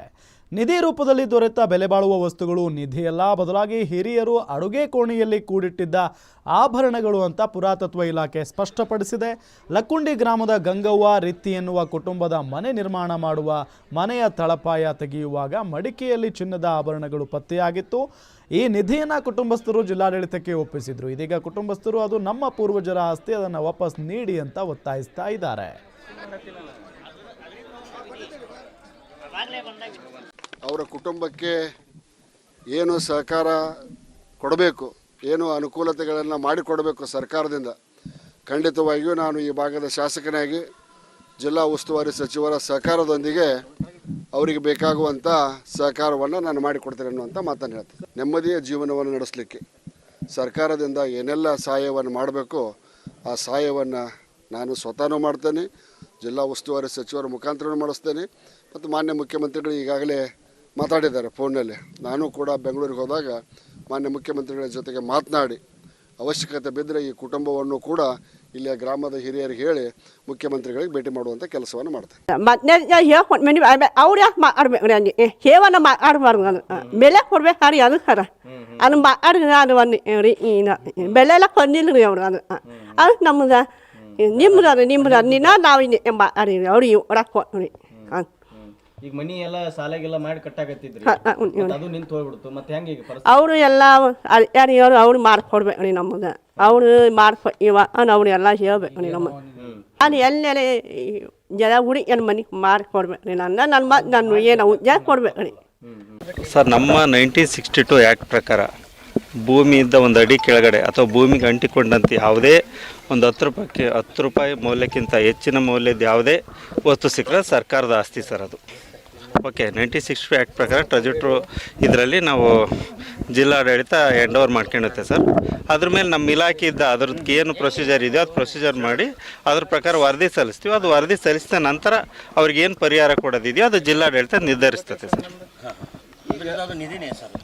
ನಿಧಿ ರೂಪದಲ್ಲಿ ದೊರೆತ ಬೆಲೆಬಾಳುವ ವಸ್ತುಗಳು, ನಿಧಿಯಲ್ಲ ಬದಲಾಗಿ ಹಿರಿಯರು ಅಡುಗೆ ಕೋಣೆಯಲ್ಲಿ ಕೂಡಿಟ್ಟಿದ್ದ ಆಭರಣಗಳು ಅಂತ ಪುರಾತತ್ವ ಇಲಾಖೆ ಸ್ಪಷ್ಟಪಡಿಸಿದೆ. ಲಕ್ಕುಂಡಿ ಗ್ರಾಮದ ಗಂಗವ್ವ ರಿತ್ತಿ ಎನ್ನುವ ಕುಟುಂಬದ ಮನೆ ನಿರ್ಮಾಣ ಮಾಡುವ ಮನೆಯ ತಳಪಾಯ ತೆಗೆಯುವಾಗ ಮಡಿಕೆಯಲ್ಲಿ ಚಿನ್ನದ ಆಭರಣಗಳು ಪತ್ತೆಯಾಗಿತ್ತು. ಈ ನಿಧಿಯನ್ನು ಕುಟುಂಬಸ್ಥರು ಜಿಲ್ಲಾಡಳಿತಕ್ಕೆ ಒಪ್ಪಿಸಿದ್ರು. ಇದೀಗ ಕುಟುಂಬಸ್ಥರು ಅದು ನಮ್ಮ ಪೂರ್ವಜರ ಆಸ್ತಿ, ಅದನ್ನು ವಾಪಸ್ ನೀಡಿ ಅಂತ ಒತ್ತಾಯಿಸ್ತಾ ಇದ್ದಾರೆ. ಅವರ ಕುಟುಂಬಕ್ಕೆ ಏನು ಸಹಕಾರ ಕೊಡಬೇಕು, ಏನು ಅನುಕೂಲತೆಗಳನ್ನು ಮಾಡಿಕೊಡಬೇಕು ಸರ್ಕಾರದಿಂದ, ಖಂಡಿತವಾಗಿಯೂ ನಾನು ಈ ಭಾಗದ ಶಾಸಕನಾಗಿ ಜಿಲ್ಲಾ ಉಸ್ತುವಾರಿ ಸಚಿವರ ಸಹಕಾರದೊಂದಿಗೆ ಅವರಿಗೆ ಬೇಕಾಗುವಂಥ ಸಹಕಾರವನ್ನು ನಾನು ಮಾಡಿಕೊಡ್ತೇನೆ ಅನ್ನುವಂಥ ಮಾತನ್ನು ಹೇಳ್ತೇನೆ. ನೆಮ್ಮದಿಯ ಜೀವನವನ್ನು ನಡೆಸಲಿಕ್ಕೆ ಸರ್ಕಾರದಿಂದ ಏನೆಲ್ಲ ಸಹಾಯವನ್ನು ಮಾಡಬೇಕು, ಆ ಸಹಾಯವನ್ನು ನಾನು ಸ್ವತಃನೂ ಮಾಡ್ತೇನೆ, ಜಿಲ್ಲಾ ಉಸ್ತುವಾರಿ ಸಚಿವರ ಮುಖಾಂತರ ಮಾಡಿಸ್ತೇನೆ, ಮತ್ತು ಮಾನ್ಯ ಮುಖ್ಯಮಂತ್ರಿಗಳು ಈಗಾಗಲೇ ಮಾತಾಡಿದ್ದಾರೆ ಫೋನಲ್ಲಿ ನಾನು ಕೂಡ ಬೆಂಗಳೂರಿಗೆ ಹೋದಾಗ ಮಾನ್ಯ ಮುಖ್ಯಮಂತ್ರಿಗಳ ಜೊತೆಗೆ ಮಾತನಾಡಿ ಅವಶ್ಯಕತೆ ಬಿದ್ದರೆ ಈ ಕುಟುಂಬವನ್ನು ಕೂಡ ಇಲ್ಲಿಯ ಗ್ರಾಮದ ಹಿರಿಯರಿಗೆ ಹೇಳಿ ಮುಖ್ಯಮಂತ್ರಿಗಳಿಗೆ ಭೇಟಿ ಮಾಡುವಂಥ ಕೆಲಸವನ್ನು ಮಾಡ್ತಾರೆ ಅವ್ರು ಯಾಕೆ ಮಾತಾಡ್ಬೇಕು ಹೇವನ್ನ ಮಾತಾಡ್ಬಾರ್ದು ಅದು ಬೆಲೆ ಕೊಡ್ಬೇಕಾದ್ರೆ ಅದಕ್ಕಾರ ಅದು ಮಾತಾಡಿದ್ರೆ ಅದು ಒಂದು ರೀ ಬೆಲೆ ಎಲ್ಲ ಕೊಂದಿಲ್ಲ ರೀ ಅವ್ರು ಅದು. ಅದು ನಮ್ದು ನಿಮ್ದು ನಿಮ್ದು ನಿನ್ನ ನಾವು ಮಾತಾಡಿರಿ ಅವ್ರಿಗೆ ಒಳಗೆ ಕೊಟ್ರಿ ಹಾಂ ಈಗ ಮನಿ ಎಲ್ಲ ಸಾಲಾಗೆಲ್ಲ ಮಾಡಿ ಕಟ್ಟಾಕತ್ತಿದ್ರಿ. ಅದು ನಿಂತು ಹೋಗ್ಬಿಡ್ತು. ಮತ್ತೆ ಹೆಂಗೆ ಈಗ ಅವರು ಎಲ್ಲ ಯಾರು ಅವ್ರು ಮಾಡ್ಕೊಡ್ಬೇಕು ರೀ ನಮಗೆ. ಅವ್ರು ಮಾಡ್ಕೊ ಇವ ಅವ್ರು ಎಲ್ಲ ಹೇಳ್ಬೇಕು ರೀ ನಮಗೆ. ನಾನು ಎಲ್ಲೆಲ್ಲ ಜನ ಹುಡಿ ನನ್ನ ಮನೆ ಮಾಡಿಕೊಡ್ಬೇಕು ರೀ ನನ್ನ ನನ್ನ ಮ ನಾನು ಏನು ಉದ್ಯೋಗ ಕೊಡ್ಬೇಕು ರೀ ಸರ್ ನಮ್ಮ ನೈನ್ಟೀನ್ ಸಿಕ್ಸ್ಟಿ ಟು ಆ್ಯಕ್ಟ್ ಪ್ರಕಾರ ಭೂಮಿಯಿಂದ ಒಂದು ಅಡಿ ಕೆಳಗಡೆ ಅಥವಾ ಭೂಮಿಗೆ ಅಂಟಿಕೊಂಡಂತೆ ಯಾವುದೇ ಒಂದು ಹತ್ತು ರೂಪಾಯಿ ಹತ್ತು ರೂಪಾಯಿ ಮೌಲ್ಯಕ್ಕಿಂತ ಹೆಚ್ಚಿನ ಮೌಲ್ಯದ ಯಾವುದೇ ವಸ್ತು ಸಿಕ್ಕರೆ ಸರ್ಕಾರದ ಆಸ್ತಿ ಸರ್ ಅದು. ಓಕೆ ನೈಂಟಿ ಸಿಕ್ಸ್ಟಿ ಆ್ಯಕ್ಟ್ ಪ್ರಕಾರ ಟ್ರಜೆಟ್ರು ಇದರಲ್ಲಿ ನಾವು ಜಿಲ್ಲಾಡಳಿತ ಎಂಡ್ ಓವರ್ ಮಾಡ್ಕೊಂಡಿರುತ್ತೆ ಸರ್. ಅದ್ರ ಮೇಲೆ ನಮ್ಮ ಇಲಾಖೆ ಇದ್ದ ಅದ್ರದ್ದು ಏನು ಪ್ರೊಸೀಜರ್ ಇದೆಯೋ ಅದು ಪ್ರೊಸೀಜರ್ ಮಾಡಿ ಅದ್ರ ಪ್ರಕಾರ ವರದಿ ಸಲ್ಲಿಸ್ತೀವಿ. ಅದು ವರದಿ ಸಲ್ಲಿಸಿದ ನಂತರ ಅವ್ರಿಗೆ ಏನು ಪರಿಹಾರ ಕೊಡೋದಿದೆಯೋ ಅದು ಜಿಲ್ಲಾಡಳಿತ ನಿರ್ಧರಿಸ್ತದೆ ಸರ್.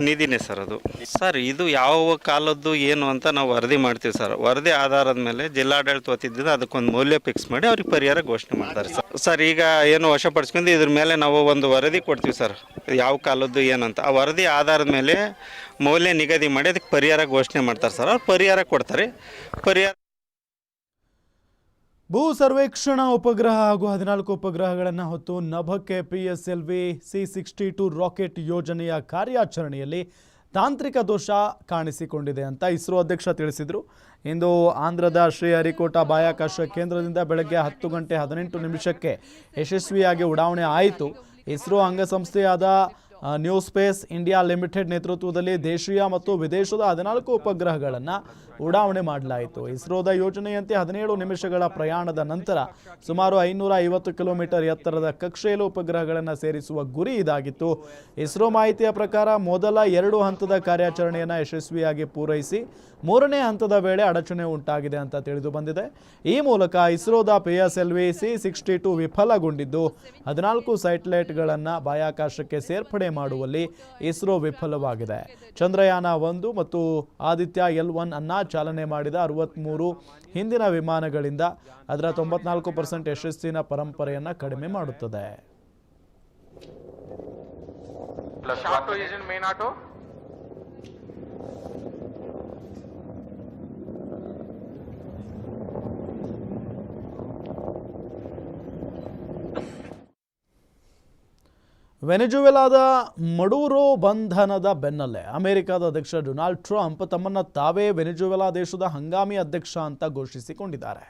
ನಿಧಿನೇ ಸರ್. ಅದು. ಸರ್, ಇದು ಯಾವ ಕಾಲದ್ದು ಏನು ಅಂತ ನಾವು ವರದಿ ಮಾಡ್ತೀವಿ ಸರ್. ವರದಿ ಆಧಾರದ ಮೇಲೆ ಜಿಲ್ಲಾಡಳಿತ ವತಿಯಿಂದ ಅದಕ್ಕೊಂದು ಮೌಲ್ಯ ಫಿಕ್ಸ್ ಮಾಡಿ ಅವ್ರಿಗೆ ಪರಿಹಾರ ಘೋಷಣೆ ಮಾಡ್ತಾರೆ ಸರ್. ಸರ್, ಈಗ ಏನು ವಶಪಡಿಸ್ಕೊಂಡು ಇದ್ರ ಮೇಲೆ ನಾವು ಒಂದು ವರದಿ ಕೊಡ್ತೀವಿ ಸರ್. ಯಾವ ಕಾಲದ್ದು ಏನಂತ ಆ ವರದಿ ಆಧಾರದ ಮೇಲೆ ಮೌಲ್ಯ ನಿಗದಿ ಮಾಡಿ ಅದಕ್ಕೆ ಪರಿಹಾರ ಘೋಷಣೆ ಮಾಡ್ತಾರೆ ಸರ್. ಅವ್ರು ಪರಿಹಾರ ಕೊಡ್ತಾರೆ. ಪರಿಹಾರ ಭೂ ಸರ್ವೇಕ್ಷಣಾ ಉಪಗ್ರಹ ಹಾಗೂ ಹದಿನಾಲ್ಕು ಉಪಗ್ರಹಗಳನ್ನು ಹೊತ್ತು ನಭಕ್ಕೆ P S L V C sixty two rocket ಯೋಜನೆಯ ಕಾರ್ಯಾಚರಣೆಯಲ್ಲಿ ತಾಂತ್ರಿಕ ದೋಷ ಕಾಣಿಸಿಕೊಂಡಿದೆ ಅಂತ ಇಸ್ರೋ ಅಧ್ಯಕ್ಷ ತಿಳಿಸಿದರು. ಇಂದು ಆಂಧ್ರದ ಶ್ರೀಹರಿಕೋಟ ಬಾಹ್ಯಾಕಾಶ ಕೇಂದ್ರದಿಂದ ಬೆಳಗ್ಗೆ ಹತ್ತು ಗಂಟೆ ಹದಿನೆಂಟು ನಿಮಿಷಕ್ಕೆ ಯಶಸ್ವಿಯಾಗಿ ಉಡಾವಣೆ ಆಯಿತು. ಇಸ್ರೋ ಅಂಗಸಂಸ್ಥೆಯಾದ ನ್ಯೂ ಸ್ಪೇಸ್ ಇಂಡಿಯಾ ಲಿಮಿಟೆಡ್ ನೇತೃತ್ವದಲ್ಲಿ ದೇಶೀಯ ಮತ್ತು ವಿದೇಶದ ಹದಿನಾಲ್ಕು ಉಪಗ್ರಹಗಳನ್ನು ಉಡಾವಣೆ ಮಾಡಲಾಯಿತು. ಇಸ್ರೋದ ಯೋಜನೆಯಂತೆ ಹದಿನೇಳು ನಿಮಿಷಗಳ ಪ್ರಯಾಣದ ನಂತರ ಸುಮಾರು ಐನೂರ ಐವತ್ತು ಕಿಲೋಮೀಟರ್ ಎತ್ತರದ ಕಕ್ಷೆಯಲ್ಲಿ ಉಪಗ್ರಹಗಳನ್ನು ಸೇರಿಸುವ ಗುರಿ ಇದಾಗಿತ್ತು. ಇಸ್ರೋ ಮಾಹಿತಿಯ ಪ್ರಕಾರ ಮೊದಲ ಎರಡು ಹಂತದ ಕಾರ್ಯಾಚರಣೆಯನ್ನು ಯಶಸ್ವಿಯಾಗಿ ಪೂರೈಸಿ ಮೂರನೇ ಹಂತದ ವೇಳೆ ಅಡಚಣೆ ಉಂಟಾಗಿದೆ ಅಂತ ತಿಳಿದು ಬಂದಿದೆ. ಈ ಮೂಲಕ ಇಸ್ರೋದ P S L V C sixty two ವಿಫಲಗೊಂಡಿದ್ದು. ಹದಿನಾಲ್ಕು ಸ್ಯಾಟಲೈಟ್ಗಳನ್ನು ಬಾಹ್ಯಾಕಾಶಕ್ಕೆ ಸೇರ್ಪಡೆ ಮಾಡುವಲ್ಲಿ ಇಸ್ರೋ ವಿಫಲವಾಗಿದೆ. ಚಂದ್ರಯಾನ ಒಂದು ಮತ್ತು ಆದಿತ್ಯ ಎಲ್ ಒನ್ ಅನ್ನ ಚಾಲನೆ ಮಾಡಿದ ಅರವತ್ತ್ಮೂರು ಹಿಂದಿನ ವಿಮಾನಗಳಿಂದ ಅದರ ತೊಂಬತ್ನಾಲ್ಕು ಪರ್ಸೆಂಟ್ ಯಶಸ್ಸಿನ ಪರಂಪರೆಯನ್ನು ಕಡಿಮೆ ಮಾಡುತ್ತದೆ. ವೆನೆಜುವೆಲಾದ ಮಡೂರೋ ಬಂಧನದ ಬೆನ್ನಲ್ಲೇ ಅಮೆರಿಕದ ಅಧ್ಯಕ್ಷ ಡೊನಾಲ್ಡ್ ಟ್ರಂಪ್ ತಮ್ಮನ್ನು ತಾವೇ ವೆನೆಜುವೆಲಾ ದೇಶದ ಹಂಗಾಮಿ ಅಧ್ಯಕ್ಷ ಅಂತ ಘೋಷಿಸಿಕೊಂಡಿದ್ದಾರೆ.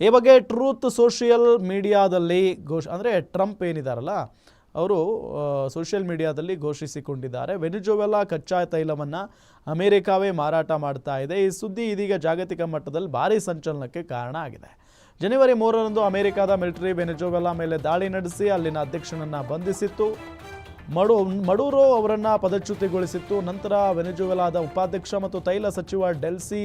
ಈ ಬಗ್ಗೆ ಟ್ರೂತ್ ಸೋಷಿಯಲ್ ಮೀಡಿಯಾದಲ್ಲಿ ಘೋಷ, ಅಂದರೆ ಟ್ರಂಪ್ ಏನಿದಾರಲ್ಲ, ಅವರು ಸೋಷಿಯಲ್ ಮೀಡಿಯಾದಲ್ಲಿ ಘೋಷಿಸಿಕೊಂಡಿದ್ದಾರೆ. ವೆನೆಜುವೆಲಾ ಕಚ್ಚಾ ತೈಲವನ್ನು ಅಮೆರಿಕಾವೇ ಮಾರಾಟ ಮಾಡ್ತಾ ಇದೆ. ಈ ಸುದ್ದಿ ಇದೀಗ ಜಾಗತಿಕ ಮಟ್ಟದಲ್ಲಿ ಭಾರಿ ಸಂಚಲನಕ್ಕೆ ಕಾರಣ ಆಗಿದೆ. ಜನವರಿ ಮೂರರಂದು ಅಮೆರಿಕದ ಮಿಲಿಟರಿ ವೆನೆಜುವೆಲಾ ಮೇಲೆ ದಾಳಿ ನಡೆಸಿ ಅಲ್ಲಿನ ಅಧ್ಯಕ್ಷನನ್ನು ಬಂಧಿಸಿತ್ತು. ಮಡು, ಮಡೂರೋ ಅವರನ್ನು ಪದಚ್ಯುತಿಗೊಳಿಸಿತ್ತು. ನಂತರ ವೆನೆಜುವೆಲಾದ ಉಪಾಧ್ಯಕ್ಷ ಮತ್ತು ತೈಲ ಸಚಿವ ಡೆಲ್ಸಿ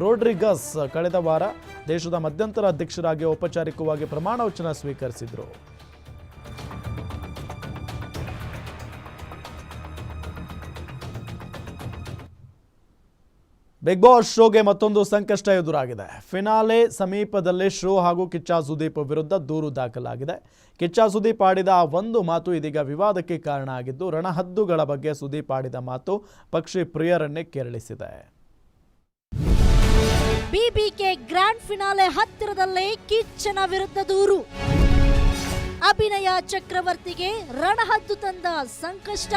ರೋಡ್ರಿಗಸ್ ಕಳೆದ ವಾರ ದೇಶದ ಮಧ್ಯಂತರ ಅಧ್ಯಕ್ಷರಾಗಿ ಔಪಚಾರಿಕವಾಗಿ ಪ್ರಮಾಣವಚನ ಸ್ವೀಕರಿಸಿದರು. ಬಿಗ್ ಬಾಸ್ ಶೋಗೆ ಮತ್ತೊಂದು ಸಂಕಷ್ಟ ಎದುರಾಗಿದೆ. ಫಿನಾಲೆ ಸಮೀಪದಲ್ಲೇ ಶೋ ಹಾಗೂ ಕಿಚ್ಚ ಸುದೀಪ್ ವಿರುದ್ಧ ದೂರು ದಾಖಲಾಗಿದೆ. ಕಿಚ್ಚ ಸುದೀಪ್ ಆಡಿದ ಆ ಒಂದು ಮಾತು ಇದೀಗ ವಿವಾದಕ್ಕೆ ಕಾರಣ ಆಗಿದ್ದು, ರಣಹದ್ದುಗಳ ಬಗ್ಗೆ ಸುದೀಪ್ ಆಡಿದ ಮಾತು ಪಕ್ಷಿ ಪ್ರಿಯರನ್ನೇ ಕೆರಳಿಸಿದೆ. ಬಿಬಿಕೆ ಗ್ರ್ಯಾಂಡ್ ಫಿನಾಲೆ ಹತ್ತಿರದಲ್ಲೇ ಕಿಚ್ಚನ ವಿರುದ್ಧ ದೂರು. ಅಭಿನಯ ಚಕ್ರವರ್ತಿಗೆ ರಣಹದ್ದು ತಂದ ಸಂಕಷ್ಟ.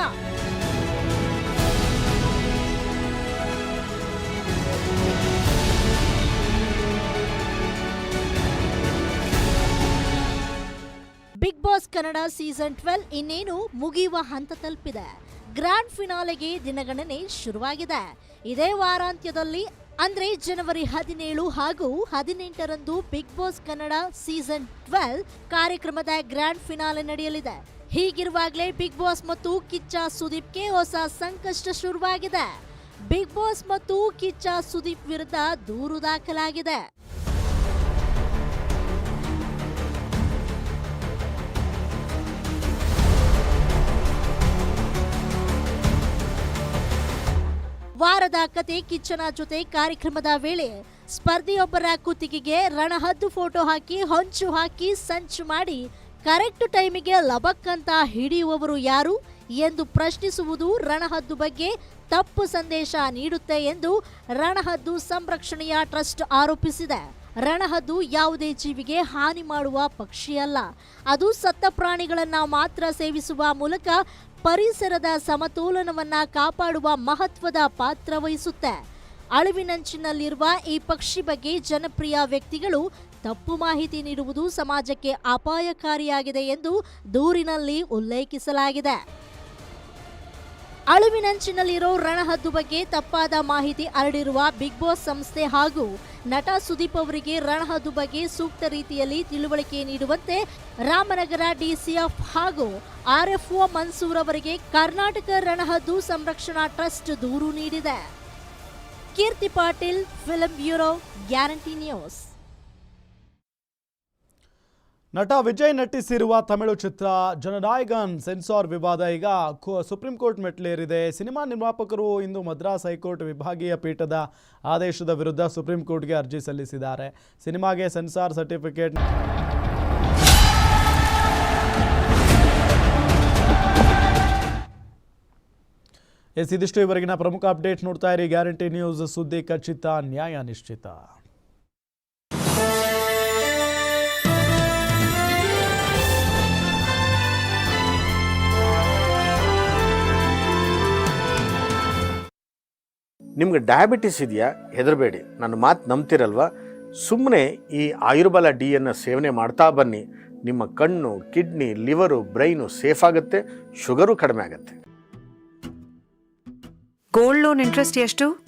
Big boss Kannada season twelve ಇನ್ನೇನು ಮುಗಿಯುವ ಹಂತ ತಲುಪಿದೆ. ಗ್ರ್ಯಾಂಡ್ ಫಿನಾಲೆಗೆ ದಿನಗಣನೆ ಶುರುವಾಗಿದೆ. ಇದೇ ವಾರಾಂತ್ಯದಲ್ಲಿ ಅಂದ್ರೆ ಜನವರಿ ಹದಿನೇಳು ಹಾಗೂ ಹದಿನೆಂಟರಂದು big boss Kannada season twelve ಕಾರ್ಯಕ್ರಮದ ಗ್ರ್ಯಾಂಡ್ ಫಿನಾಲೆ ನಡೆಯಲಿದೆ. ಹೀಗಿರುವಾಗಲೇ ಬಿಗ್ ಬಾಸ್ ಮತ್ತು ಕಿಚ್ಚ ಸುದೀಪ್ಗೆ ಹೊಸ ಸಂಕಷ್ಟ ಶುರುವಾಗಿದೆ. ಬಿಗ್ ಬಾಸ್ ಮತ್ತು ಕಿಚ್ಚ ಸುದೀಪ್ ವಿರುದ್ಧ ದೂರು ದಾಖಲಾಗಿದೆ. ವಾರದ ಕತೆ ಕಿಚ್ಚನ ಜೊತೆ ಕಾರ್ಯಕ್ರಮದ ವೇಳೆ ಸ್ಪರ್ಧಿಯೊಬ್ಬರ ಕುತ್ತಿಗೆಗೆ ರಣಹದ್ದು ಫೋಟೋ ಹಾಕಿ, ಹೊಂಚು ಹಾಕಿ, ಸಂಚು ಮಾಡಿ ಕರೆಕ್ಟ್ ಟೈಮಿಗೆ ಲಬಕ್ಕಂತ ಹಿಡಿಯುವವರು ಯಾರು ಎಂದು ಪ್ರಶ್ನಿಸುವುದು ರಣಹದ್ದು ಬಗ್ಗೆ ತಪ್ಪು ಸಂದೇಶ ನೀಡುತ್ತೆ ಎಂದು ರಣಹದ್ದು ಸಂರಕ್ಷಣೆಯ ಟ್ರಸ್ಟ್ ಆರೋಪಿಸಿದೆ. ರಣಹದ್ದು ಯಾವುದೇ ಜೀವಿಗೆ ಹಾನಿ ಮಾಡುವ ಪಕ್ಷಿಯಲ್ಲ. ಅದು ಸತ್ತ ಪ್ರಾಣಿಗಳನ್ನ ಮಾತ್ರ ಸೇವಿಸುವ ಮೂಲಕ ಪರಿಸರದ ಸಮತೋಲನವನ್ನ ಕಾಪಾಡುವ ಮಹತ್ವದ ಪಾತ್ರ ವಹಿಸುತ್ತೆ. ಅಳಿವಿನಂಚಿನಲ್ಲಿರುವ ಈ ಪಕ್ಷಿ ಬಗ್ಗೆ ಜನಪ್ರಿಯ ವ್ಯಕ್ತಿಗಳು ತಪ್ಪು ಮಾಹಿತಿ ನೀಡುವುದು ಸಮಾಜಕ್ಕೆ ಅಪಾಯಕಾರಿಯಾಗಿದೆ ಎಂದು ದೂರಿನಲ್ಲಿ ಉಲ್ಲೇಖಿಸಲಾಗಿದೆ. ಅಳಿವಿನಂಚಿನಲ್ಲಿರೋ ರಣಹದ್ದು ಬಗ್ಗೆ ತಪ್ಪಾದ ಮಾಹಿತಿ ಹರಡಿರುವ ಬಿಗ್ ಬಾಸ್ ಸಂಸ್ಥೆ ಹಾಗೂ ನಟ ಸುದೀಪ್ ಅವರಿಗೆ ರಣಹದ್ದು ಬಗ್ಗೆ ಸೂಕ್ತ ರೀತಿಯಲ್ಲಿ ತಿಳುವಳಿಕೆ ನೀಡುವಂತೆ ರಾಮನಗರ ಡಿಸಿಎಫ್ ಹಾಗೂ ಆರ್ಎಫ್ಒ ಮನ್ಸೂರ್ ಅವರಿಗೆ ಕರ್ನಾಟಕ ರಣಹದ್ದು ಸಂರಕ್ಷಣಾ ಟ್ರಸ್ಟ್ ದೂರು ನೀಡಿದೆ. Keerthi Patil, film bureau, guarantee news. ನಟ ವಿಜಯ್ ನಟಿಸಿರುವ ತಮಿಳು ಚಿತ್ರ ಜನನಾಯಗನ್ ಸೆನ್ಸಾರ್ ವಿವಾದ ಈಗ ಸುಪ್ರೀಂ ಕೋರ್ಟ್ ಮೆಟ್ಲೇರಿದೆ ಸಿನಿಮಾ ನಿರ್ಮಾಪಕರು ಇಂದು ಮದ್ರಾಸ್ ಹೈಕೋರ್ಟ್ ವಿಭಾಗೀಯ ಪೀಠದ ಆದೇಶದ ವಿರುದ್ಧ ಸುಪ್ರೀಂ ಕೋರ್ಟ್ಗೆ ಅರ್ಜಿ ಸಲ್ಲಿಸಿದ್ದಾರೆ. ಸಿನಿಮಾಗೆ ಸೆನ್ಸಾರ್ ಸರ್ಟಿಫಿಕೇಟ್ ಎಸ್, ಇದಿಷ್ಟು ಇವರೆಗಿನ ಪ್ರಮುಖ ಅಪ್ಡೇಟ್ ನೋಡ್ತಾ ಇರಿ. ಗ್ಯಾರಂಟಿ ನ್ಯೂಸ್ ಸುದ್ದಿ ಖಚಿತ, ನ್ಯಾಯ ನಿಶ್ಚಿತ. ನಿಮ್ಗೆ ಡಯಾಬಿಟಿಸ್ ಇದೆಯಾ? ಹೆದರಬೇಡಿ. ನನ್ನ ಮಾತು ನಂಬ್ತಿರಲ್ವ? ಸುಮ್ಮನೆ ಈ ಆಯುರ್ಬಲ ಡಿಯನ್ನು ಸೇವನೆ ಮಾಡ್ತಾ ಬನ್ನಿ. ನಿಮ್ಮ ಕಣ್ಣು, ಕಿಡ್ನಿ, ಲಿವರು, ಬ್ರೈನು ಸೇಫ್ ಆಗುತ್ತೆ. ಶುಗರು ಕಡಿಮೆ ಆಗುತ್ತೆ. ಗೋಲ್ಡ್ ಲೋನ್ ಇಂಟ್ರೆಸ್ಟ್ ಎಷ್ಟು?